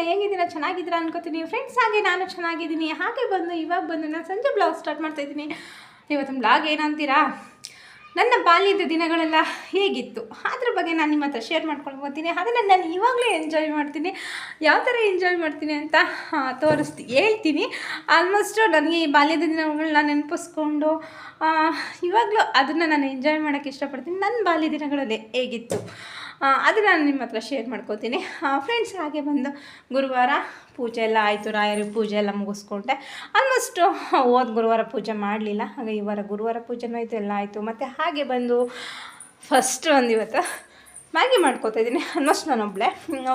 ಎಲ್ಲ ಹೇಗಿದ್ದೀರಾ? ಚೆನ್ನಾಗಿದ್ದೀರಾ ಅನ್ಕೋತೀನಿ. ಫ್ರೆಂಡ್ಸ್ ಹಾಗೆ ನಾನು ಚೆನ್ನಾಗಿದ್ದೀನಿ. ಹಾಗೆ ಬಂದು, ಇವಾಗ ಬಂದು ನಾನು ಸಂಜೆ ಬ್ಲಾಗ್ ಸ್ಟಾರ್ಟ್ ಮಾಡ್ತಾ ಇದ್ದೀನಿ. ಇವತ್ತು ಬ್ಲಾಗ್ ಏನಂತೀರಾ? ನನ್ನ ಬಾಲ್ಯದ ದಿನಗಳೆಲ್ಲ ಹೇಗಿತ್ತು? ಅದ್ರ ಬಗ್ಗೆ ನಾನು ನಿಮ್ಮ ಹತ್ರ ಶೇರ್ ಮಾಡ್ಕೊಂಡು ಹೋಗ್ತೀನಿ ಅದನ್ನು ನಾನು ಇವಾಗಲೇ ಎಂಜಾಯ್ ಮಾಡ್ತೀನಿ. ಯಾವ ಥರ ಎಂಜಾಯ್ ಮಾಡ್ತೀನಿ ಅಂತ ತೋರಿಸ್ತೀನಿ ತೋರಿಸ್ತಿ, ಹೇಳ್ತೀನಿ. ಆಲ್ಮೋಸ್ಟು ನನಗೆ ಈ ಬಾಲ್ಯದ ದಿನಗಳನ್ನ ನೆನಪಿಸ್ಕೊಂಡು ಇವಾಗಲೂ ಅದನ್ನು ನಾನು ಎಂಜಾಯ್ ಮಾಡೋಕ್ಕೆ ಇಷ್ಟಪಡ್ತೀನಿ. ನನ್ನ ಬಾಲ್ಯ ದಿನಗಳಲ್ಲಿ ಹೇಗಿತ್ತು? ಅದು ನಾನು ನಿಮ್ಮ ಹತ್ರ ಶೇರ್ ಮಾಡ್ಕೋತೀನಿ ಫ್ರೆಂಡ್ಸ್ ಹಾಗೆ ಬಂದು ಗುರುವಾರ ಪೂಜೆ ಎಲ್ಲ ಆಯಿತು ರಾಯರಿಗೆ ಪೂಜೆ ಎಲ್ಲ ಮುಗಿಸ್ಕೊಂಡೆ ಆಲ್ಮೋಸ್ಟು ಹೋದ ಗುರುವಾರ ಪೂಜೆ ಮಾಡಲಿಲ್ಲ. ಹಾಗೆ ಈ ವಾರ ಗುರುವಾರ ಪೂಜೆನೂ ಆಯಿತು ಎಲ್ಲ ಆಯಿತು. ಮತ್ತು ಹಾಗೆ ಬಂದು ಫಸ್ಟ್ ಒಂದು ಇವತ್ತು ಮ್ಯಾಗಿ ಮಾಡ್ಕೋತಾ ಇದ್ದೀನಿ. ಆಲ್ಮೋಸ್ಟ್ ನಾನೊಬ್ಬಳೆ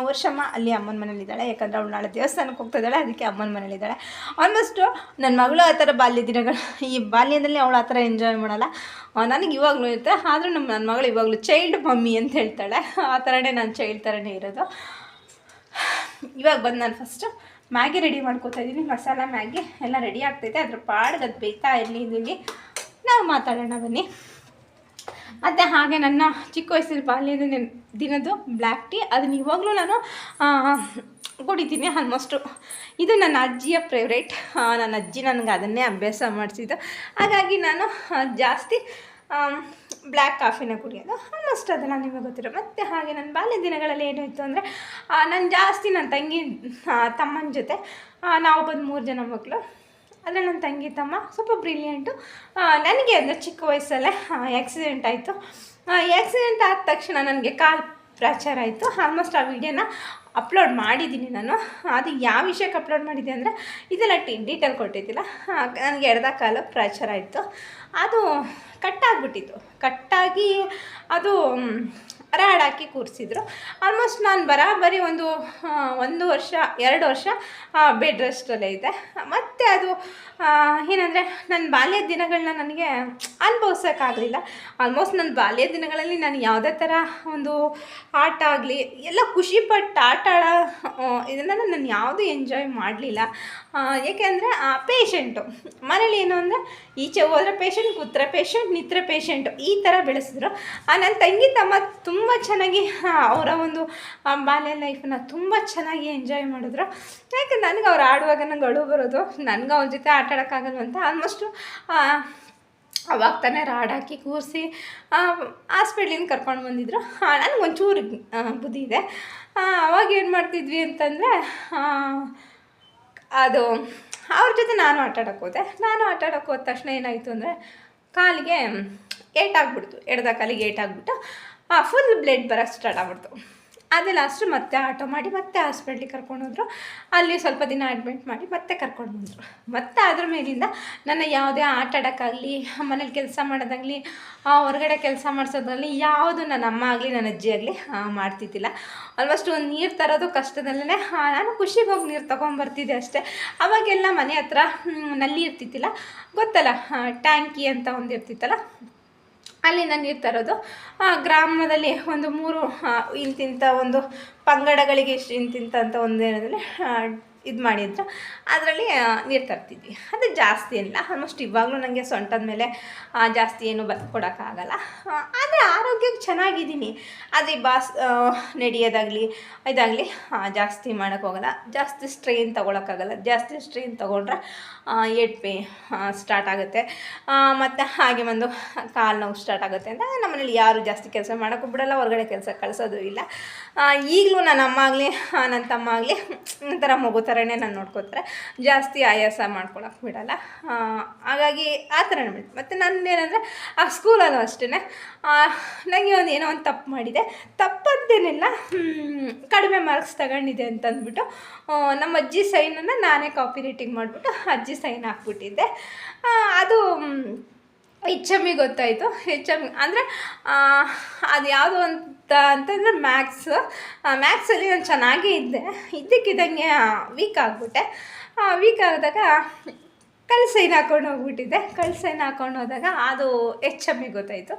ವರ್ಷಮ್ಮ ಅಲ್ಲಿ ಅಮ್ಮನ ಮನೇಲಿದ್ದಾಳೆ, ಯಾಕಂದರೆ ಅವಳು ನಾಳೆ ದೇವಸ್ಥಾನಕ್ಕೆ ಹೋಗ್ತಾ ಇದ್ದಾಳೆ, ಅದಕ್ಕೆ ಅಮ್ಮನ ಮನೇಲಿದ್ದಾಳೆ. ಆಲ್ಮೋಸ್ಟು ನನ್ನ ಮಗಳು ಆ ಥರ ಬಾಲ್ಯ ದಿನಗಳು, ಈ ಬಾಲ್ಯದಲ್ಲಿ ಅವಳು ಆ ಥರ ಎಂಜಾಯ್ ಮಾಡಲ್ಲ. ನನಗೆ ಇವಾಗಲೂ ಇರುತ್ತೆ. ಆದರೂ ನಮ್ಮ ನನ್ನ ಮಗಳು ಇವಾಗಲೂ ಚೈಲ್ಡ್ ಮಮ್ಮಿ ಅಂತ ಹೇಳ್ತಾಳೆ. ಆ ಥರನೇ ನಾನು ಚೈಲ್ಡ್ ಥರನೇ ಇರೋದು. ಇವಾಗ ಬಂದು ನಾನು ಫಸ್ಟು ಮ್ಯಾಗಿ ರೆಡಿ ಮಾಡ್ಕೋತಾ ಇದ್ದೀನಿ. ಮಸಾಲ ಮ್ಯಾಗಿ ಎಲ್ಲ ರೆಡಿ ಆಗ್ತೈತೆ. ಅದ್ರ ಪಾಡ್ಗೆ ಅದು ಬೇಯ್ತಾ ಇರಲಿ ಇದ್ದೀನಿ ನಾವು ಮಾತಾಡೋಣ ಬನ್ನಿ. ಮತ್ತು ಹಾಗೆ ನನ್ನ ಚಿಕ್ಕ ವಯಸ್ಸಿನ ಬಾಲ್ಯದ ದಿನದ್ದು ಬ್ಲ್ಯಾಕ್ ಟೀ ಅದನ್ನ ಇವಾಗಲೂ ನಾನು ಕುಡಿತೀನಿ ಆಲ್ಮೋಸ್ಟು ಇದು ನನ್ನ ಅಜ್ಜಿಯ ಫೇವ್ರೇಟ್ ನನ್ನ ಅಜ್ಜಿ ನನಗೆ ಅದನ್ನೇ ಅಭ್ಯಾಸ ಮಾಡಿಸಿದ್ದು. ಹಾಗಾಗಿ ನಾನು ಜಾಸ್ತಿ ಬ್ಲ್ಯಾಕ್ ಕಾಫಿನ ಕುಡಿಯೋದು ಆಲ್ಮೋಸ್ಟ್ ಅದನ್ನು ನಿಮಗೆ ಗೊತ್ತಿರೋ. ಮತ್ತು ಹಾಗೆ ನನ್ನ ಬಾಲ್ಯ ದಿನಗಳಲ್ಲಿ ಏನಾಯಿತು ಅಂದರೆ ನಾನು ಜಾಸ್ತಿ ನನ್ನ ತಂಗಿ ತಮ್ಮನ ಜೊತೆ ನಾವು ಬಂದು ಮೂರು ಜನ ಮಕ್ಕಳು ಅಲ್ಲ ನನ್ನ ತಂಗಿ ತಮ್ಮ, ಸ್ವಲ್ಪ ಬ್ರಿಲಿಯಂಟು ನನಗೆ ಅಂದರೆ ಚಿಕ್ಕ ವಯಸ್ಸಲ್ಲೇ ಆ್ಯಕ್ಸಿಡೆಂಟ್ ಆಯಿತು. ಆ್ಯಕ್ಸಿಡೆಂಟ್ ಆದ ತಕ್ಷಣ ನನಗೆ ಕಾಲು ಫ್ರ್ಯಾಕ್ಚರ್ ಆಯಿತು. ಆಲ್ಮೋಸ್ಟ್ ಆ ವಿಡಿಯೋನ ಅಪ್ಲೋಡ್ ಮಾಡಿದ್ದೀನಿ ನಾನು. ಅದು ಯಾವ ವಿಷಯಕ್ಕೆ ಅಪ್ಲೋಡ್ ಮಾಡಿದ್ದೆ ಅಂದರೆ, ಇದೆಲ್ಲ ಟಿ ಡೀಟೇಲ್ ಕೊಟ್ಟಿದ್ದಿಲ್ಲ. ನನಗೆ ಎಡ್ದ ಕಾಲು ಫ್ರ್ಯಾಕ್ಚರ್ ಆಯಿತು. ಅದು ಕಟ್ಟಾಗ್ಬಿಟ್ಟಿತ್ತು ಕಟ್ಟಾಗಿ ಅದು ರಾಡ್ ಹಾಕಿ ಕೂರಿಸಿದ್ರು. ಆಲ್ಮೋಸ್ಟ್ ನಾನು ಬರಾಬರಿ ಒಂದು ಒಂದು ವರ್ಷ, ಎರಡು ವರ್ಷ ಬೆಡ್ ರೆಸ್ಟಲ್ಲೇ ಇದೆ ಮತ್ತು ಅದು ಏನಂದರೆ ನನ್ನ ಬಾಲ್ಯ ದಿನಗಳನ್ನ ನನಗೆ ಅನುಭವಿಸೋಕ್ಕಾಗಲಿಲ್ಲ. ಆಲ್ಮೋಸ್ಟ್ ನನ್ನ ಬಾಲ್ಯ ದಿನಗಳಲ್ಲಿ ನಾನು ಯಾವುದೇ ಥರ ಒಂದು ಆಟ ಆಗಲಿ, ಎಲ್ಲ ಖುಷಿಪಟ್ಟು ಆಟ ಆಡೋ ಇದನ್ನ ನಾನು ಯಾವುದೂ ಎಂಜಾಯ್ ಮಾಡಲಿಲ್ಲ. ಏಕೆಂದರೆ ಪೇಷಂಟು ಮನೇಲಿ ಏನು ಅಂದರೆ, ಈಚೆ ಹೋದ್ರೆ ಪೇಷಂಟ್ ಕೂತ್ರೆ ಪೇಷಂಟ್ ನಿತ್ರ ಪೇಷಂಟು ಈ ಥರ ಬೆಳೆಸಿದ್ರು. ನನ್ನ ತಂಗಿ ತಮ್ಮ ತುಂಬ ಚೆನ್ನಾಗಿ ಅವರ ಒಂದು ಬಾಲ್ಯ ಲೈಫನ್ನ ತುಂಬ ಚೆನ್ನಾಗಿ ಎಂಜಾಯ್ ಮಾಡಿದ್ರು. ಯಾಕೆ ನನಗೆ ಅವ್ರು ಆಡುವಾಗ ನಂಗೆ ಅಳು ಬರೋದು? ನನಗೆ ಅವ್ರ ಜೊತೆ ಆಟ ಆಡೋಕ್ಕಾಗಲ್ಲ ಅಂತ ಆಲ್ಮೋಸ್ಟು ಅವಾಗ ತಾನೇ ರಾಡ್ ಹಾಕಿ ಕೂರಿಸಿ ಹಾಸ್ಪಿಟ್ಲಿಂದ ಕರ್ಕೊಂಡು ಬಂದಿದ್ರು. ನನಗೆ ಒಂಚೂರು ಬುದ್ಧಿ ಇದೆ. ಅವಾಗ ಏನು ಮಾಡ್ತಿದ್ವಿ ಅಂತಂದರೆ ಅದು, ಅವ್ರ ಜೊತೆ ನಾನು ಆಟ ಹೋದೆ. ನಾನು ಆಟ ಹೋದ ತಕ್ಷಣ ಏನಾಯಿತು ಅಂದರೆ, ಕಾಲಿಗೆ ಏಟಾಗ್ಬಿಡ್ತು ಎಡ್ದ ಕಾಲಿಗೆ ಏಟಾಗ್ಬಿಟ್ಟು ಫುಲ್ ಬ್ಲಡ್ ಬರೋಕ್ಕೆ ಸ್ಟಾರ್ಟ್ ಆಗ್ಬಿಡ್ತು. ಅದೇ ಲಾಸ್ಟು ಮತ್ತೆ ಆಟೋ ಮಾಡಿ ಮತ್ತೆ ಹಾಸ್ಪಿಟ್ಲಿಗೆ ಕರ್ಕೊಂಡೋದ್ರು ಅಲ್ಲಿ ಸ್ವಲ್ಪ ದಿನ ಅಡ್ಮಿಟ್ ಮಾಡಿ ಮತ್ತೆ ಕರ್ಕೊಂಡು ಬಂದರು. ಮತ್ತೆ ಅದ್ರ ಮೇಲಿಂದ ನನ್ನ ಯಾವುದೇ ಆಟ ಆಡೋಕ್ಕಾಗಲಿ, ಮನೇಲಿ ಕೆಲಸ ಮಾಡೋದಾಗಲಿ ಹೊರಗಡೆ ಕೆಲಸ ಮಾಡಿಸೋದಾಗಲಿ, ಯಾವುದು ನನ್ನ ಅಮ್ಮ ಆಗಲಿ, ನನ್ನ ಅಜ್ಜಿ ಆಗಲಿ ಮಾಡ್ತಿದ್ದಿಲ್ಲ. ಆಲ್ಮೋಸ್ಟ್ ಒಂದು ನೀರು ತರೋದು ಕಷ್ಟದಲ್ಲೇ ನಾನು ಖುಷಿಗೆ ಹೋಗಿ ನೀರು ತೊಗೊಂಬರ್ತಿದ್ದೆ ಅಷ್ಟೇ. ಅವಾಗೆಲ್ಲ ಮನೆ ಹತ್ರ ನಲ್ಲಿ ಇರ್ತಿತ್ತಿಲ್ಲ ಗೊತ್ತಲ್ಲ ಟ್ಯಾಂಕಿ ಅಂತ ಒಂದು ಇರ್ತಿತ್ತಲ್ಲ ಅಲ್ಲಿಂದ ನೀರು ತರೋದು. ಗ್ರಾಮದಲ್ಲಿ ಒಂದು ಮೂರು ಇಂತಿಂಥ ಒಂದು ಪಂಗಡಗಳಿಗೆ ಇಂತಿಂಥ ಅಂತ ಒಂದು ಏನಂದರೆ ಇದು ಮಾಡಿದ್ರು ಅದರಲ್ಲಿ ನೀರು ತರ್ತಿದ್ವಿ. ಅದು ಜಾಸ್ತಿ ಏನಿಲ್ಲ. ಆಲ್ಮೋಸ್ಟ್ ಇವಾಗಲೂ ನನಗೆ ಸೊಂಟದ ಮೇಲೆ ಜಾಸ್ತಿ ಏನು ಬ ಕೊಡೋಕ್ಕಾಗಲ್ಲ. ಆದರೆ ಆರೋಗ್ಯಕ್ಕೆ ಚೆನ್ನಾಗಿದ್ದೀನಿ. ಆದರೆ ಬಾಸ್ ಆ, ನಡೆಯೋದಾಗಲಿ ಇದಾಗಲಿ ಜಾಸ್ತಿ ಮಾಡೋಕ್ಕೋಗಲ್ಲ ಜಾಸ್ತಿ ಸ್ಟ್ರೈನ್ ತೊಗೊಳಕ್ಕಾಗಲ್ಲ. ಜಾಸ್ತಿ ಸ್ಟ್ರೈನ್ ತೊಗೊಂಡ್ರೆ ಏಟ್ ಪೇ ಸ್ಟಾರ್ಟ್ ಆಗುತ್ತೆ. ಮತ್ತು ಹಾಗೆ ಒಂದು ಕಾಲು ನೋವು ಸ್ಟಾರ್ಟ್ ಆಗುತ್ತೆ ಅಂತ ನಮ್ಮನೇಲಿ ಯಾರು ಜಾಸ್ತಿ ಕೆಲಸ ಮಾಡೋಕ್ಕೂ ಬಿಡಲ್ಲ. ಹೊರಗಡೆ ಕೆಲಸ ಕಳಿಸೋದು ಇಲ್ಲ. ಈಗಲೂ ನನ್ನ ಅಮ್ಮ ಆಗಲಿ ನನ್ನ ತಮ್ಮ ಆಗಲಿ ಒಂಥರ ಮಗು ಥರನೇ ನಾನು ನೋಡ್ಕೋತಾರೆ. ಜಾಸ್ತಿ ಆಯಾಸ ಮಾಡ್ಕೊಳಕ್ಕೆ ಬಿಡಲ್ಲ. ಹಾಗಾಗಿ ಆ ಥರ ಮತ್ತು ನಂದೇನೆಂದರೆ ಆ ಸ್ಕೂಲಲ್ಲೂ ಅಷ್ಟೇ ನನಗೆ ಒಂದು ಏನೋ ಒಂದು ತಪ್ಪು ಮಾಡಿದೆ. ತಪ್ಪಂತೇನಿಲ್ಲ ಕಡಿಮೆ ಮಾರ್ಕ್ಸ್ ತಗೊಂಡಿದೆ ಅಂತಂದ್ಬಿಟ್ಟು ನಮ್ಮ ಅಜ್ಜಿ ಸೈನನ್ನು ನಾನೇ ಕಾಪಿ ರೈಟಿಂಗ್ ಮಾಡಿಬಿಟ್ಟು ಅಜ್ಜಿ ಸೈನ್ ಹಾಕ್ಬಿಟ್ಟಿದ್ದೆ. ಅದು ಎಚ್ ಎಮ್ಮಿ ಗೊತ್ತಾಯಿತು. ಎಚ್ ಎಂ ಅಂದರೆ ಅದು ಯಾವುದು ಅಂತ ಅಂತಂದರೆ ಮ್ಯಾಕ್ಸ್ ಮ್ಯಾಕ್ಸಲ್ಲಿ ನಾನು ಚೆನ್ನಾಗೇ ಇದ್ದೆ. ಇದ್ದಕ್ಕಿದ್ದಂಗೆ ವೀಕ್ ಆಗಿಬಿಟ್ಟೆ. ವೀಕ್ ಆದಾಗ ಕಳ್ಸೈನ್ ಸೈನ್ ಹಾಕೊಂಡು ಹೋಗ್ಬಿಟ್ಟಿದ್ದೆ. ಕಳ್ಸೈನ್ ಸೈನ್ ಹಾಕೊಂಡು ಹೋದಾಗ ಅದು ಎಚ್ ಎಮ್ಮಿ ಗೊತ್ತಾಯಿತು.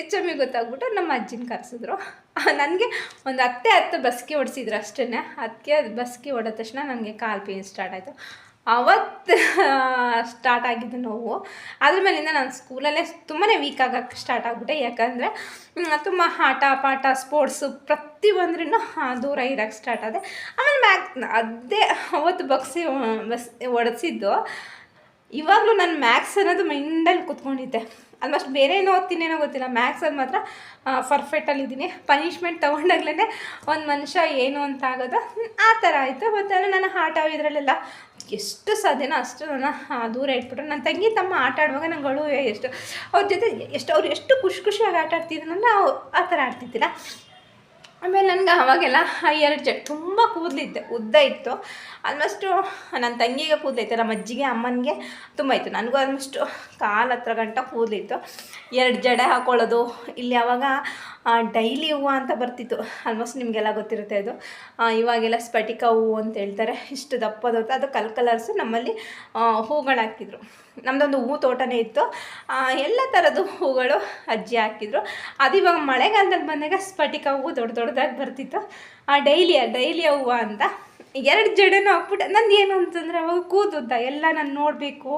ಎಚ್ ಎಮ್ಮಿ ಗೊತ್ತಾಗ್ಬಿಟ್ಟು ನಮ್ಮ ಅಜ್ಜಿನ ಕರೆಸಿದ್ರು. ನನಗೆ ಒಂದು ಹತ್ತೆ ಹತ್ತು ಬಸ್ಕಿ ಹೊಡ್ಸಿದ್ರು ಅಷ್ಟೇ ಅದಕ್ಕೆ ಅದು ಬಸ್ಕಿ ಹೊಡೆದ ತಕ್ಷಣ ನನಗೆ ಕಾಲು ಪೇನ್ ಸ್ಟಾರ್ಟ್ ಆಯಿತು. ಅವತ್ತು ಸ್ಟಾರ್ಟ್ ಆಗಿದ್ದು ನೋವು. ಅದ್ರ ಮೇಲಿಂದ ನಾನು ಸ್ಕೂಲಲ್ಲೇ ತುಂಬಾ ವೀಕ್ ಆಗಕ್ಕೆ ಸ್ಟಾರ್ಟ್ ಆಗಿಬಿಟ್ಟೆ. ಯಾಕಂದರೆ ತುಂಬ ಆಟ, ಪಾಠ ಸ್ಪೋರ್ಟ್ಸು ಪ್ರತಿಯೊಂದ್ರೂ ದೂರ ಇರೋಕ್ಕೆ ಸ್ಟಾರ್ಟ್ ಆದೆ. ಆಮೇಲೆ ಮ್ಯಾಕ್ ಅದೇ ಅವತ್ತು ಬಗ್ಸಿ ಬಸ್, ಒಡಿಸಿದ್ದು. ಇವಾಗಲೂ ನಾನು ಮ್ಯಾಕ್ಸ್ ಅನ್ನೋದು ಮೈಂಡಲ್ಲಿ ಕೂತ್ಕೊಂಡಿದ್ದೆ. ಆಲ್ಮೋಸ್ಟ್ ಬೇರೆ ಏನೋ ಓದ್ತೀನೇನೋ ಗೊತ್ತಿಲ್ಲ. ಮ್ಯಾಕ್ಸಲ್ಲಿ ಮಾತ್ರ ಪರ್ಫೆಕ್ಟಲ್ಲಿ ಇದ್ದೀನಿ. ಪನಿಷ್ಮೆಂಟ್ ತೊಗೊಂಡಾಗ್ಲೇ ಒಂದು ಮನುಷ್ಯ ಏನು ಅಂತ ಆಗೋದು ಆ ಥರ ಆಯಿತು. ಮತ್ತು ನಾನು ಆಟ ಇದರಲ್ಲೆಲ್ಲ ಎಷ್ಟು ಸಾಧ್ಯನೋ ಅಷ್ಟು ನಾನು ಆ, ದೂರ ಇಟ್ಬಿಟ್ರು. ನನ್ನ ತಂಗಿ ತಮ್ಮ ಆಟ ಆಡುವಾಗ ನಂಗಳು ಎಷ್ಟು ಅವ್ರ ಜೊತೆ ಎಷ್ಟು ಅವ್ರು ಎಷ್ಟು ಖುಷಿ ಖುಷಿಯಾಗಿ ಆಟ ಆಡ್ತಿದ್ರು ನಾವು ಆ ಥರ ಆಡ್ತಿದ್ದಿಲ್ಲ. ಆಮೇಲೆ ನನಗೆ ಅವಾಗೆಲ್ಲ ಎರಡು ಜಡ್ ತುಂಬ ಕೂದಲಿದ್ದೆ ಉದ್ದ ಇತ್ತು. ಆಲ್ಮೋಸ್ಟು ನನ್ನ ತಂಗಿಗೆ ಕೂದಲಿತ್ತು ನಮ್ಮ ಅಜ್ಜಿಗೆ, ಅಮ್ಮನಿಗೆ ತುಂಬ ಇತ್ತು. ನನಗೂ ಆಲ್ಮೋಸ್ಟು ಕಾಲು ಹತ್ರ ಗಂಟ ಕೂದಲಿತ್ತು ಎರಡು ಜಡೆ ಹಾಕೊಳ್ಳೋದು. ಇಲ್ಲಿ ಅವಾಗ ಡೈಲಿ ಹೂವು ಅಂತ ಬರ್ತಿತ್ತು. ಆಲ್ಮೋಸ್ಟ್ ನಿಮಗೆಲ್ಲ ಗೊತ್ತಿರುತ್ತೆ ಅದು. ಇವಾಗೆಲ್ಲ ಸ್ಫಟಿಕ ಹೂವು ಅಂತ ಹೇಳ್ತಾರೆ. ಇಷ್ಟು ದಪ್ಪದೊತ್ತು ಅದು ಕಲ್ ಕಲರ್ಸು ನಮ್ಮಲ್ಲಿ ಹೂಗಳು ಹಾಕಿದ್ರು ನಮ್ಮದೊಂದು ಹೂ ತೋಟನೇ ಇತ್ತು. ಎಲ್ಲ ಥರದ್ದು ಹೂಗಳು ಅಜ್ಜಿ ಹಾಕಿದ್ರು. ಅದು ಇವಾಗ ಮಳೆಗಾಲದಲ್ಲಿ ಬಂದಾಗ ಸ್ಫಟಿಕ ಹೂವು ದೊಡ್ಡ ದೊಡ್ಡ ದೊಡ್ಡದಾಗಿ ಬರ್ತಿತ್ತು. ಆ ಡೈಲಿಯ ಡೈಲಿಯ ಹೂವು ಅಂತ. ಎರಡು ಜಡೆನೂ ಹಾಕ್ಬಿಟ್ಟು ನಂದು ಏನು ಅಂತಂದರೆ ಅವಾಗ ಕೂದುದ್ದ, ಎಲ್ಲ ನಾನು ನೋಡಬೇಕು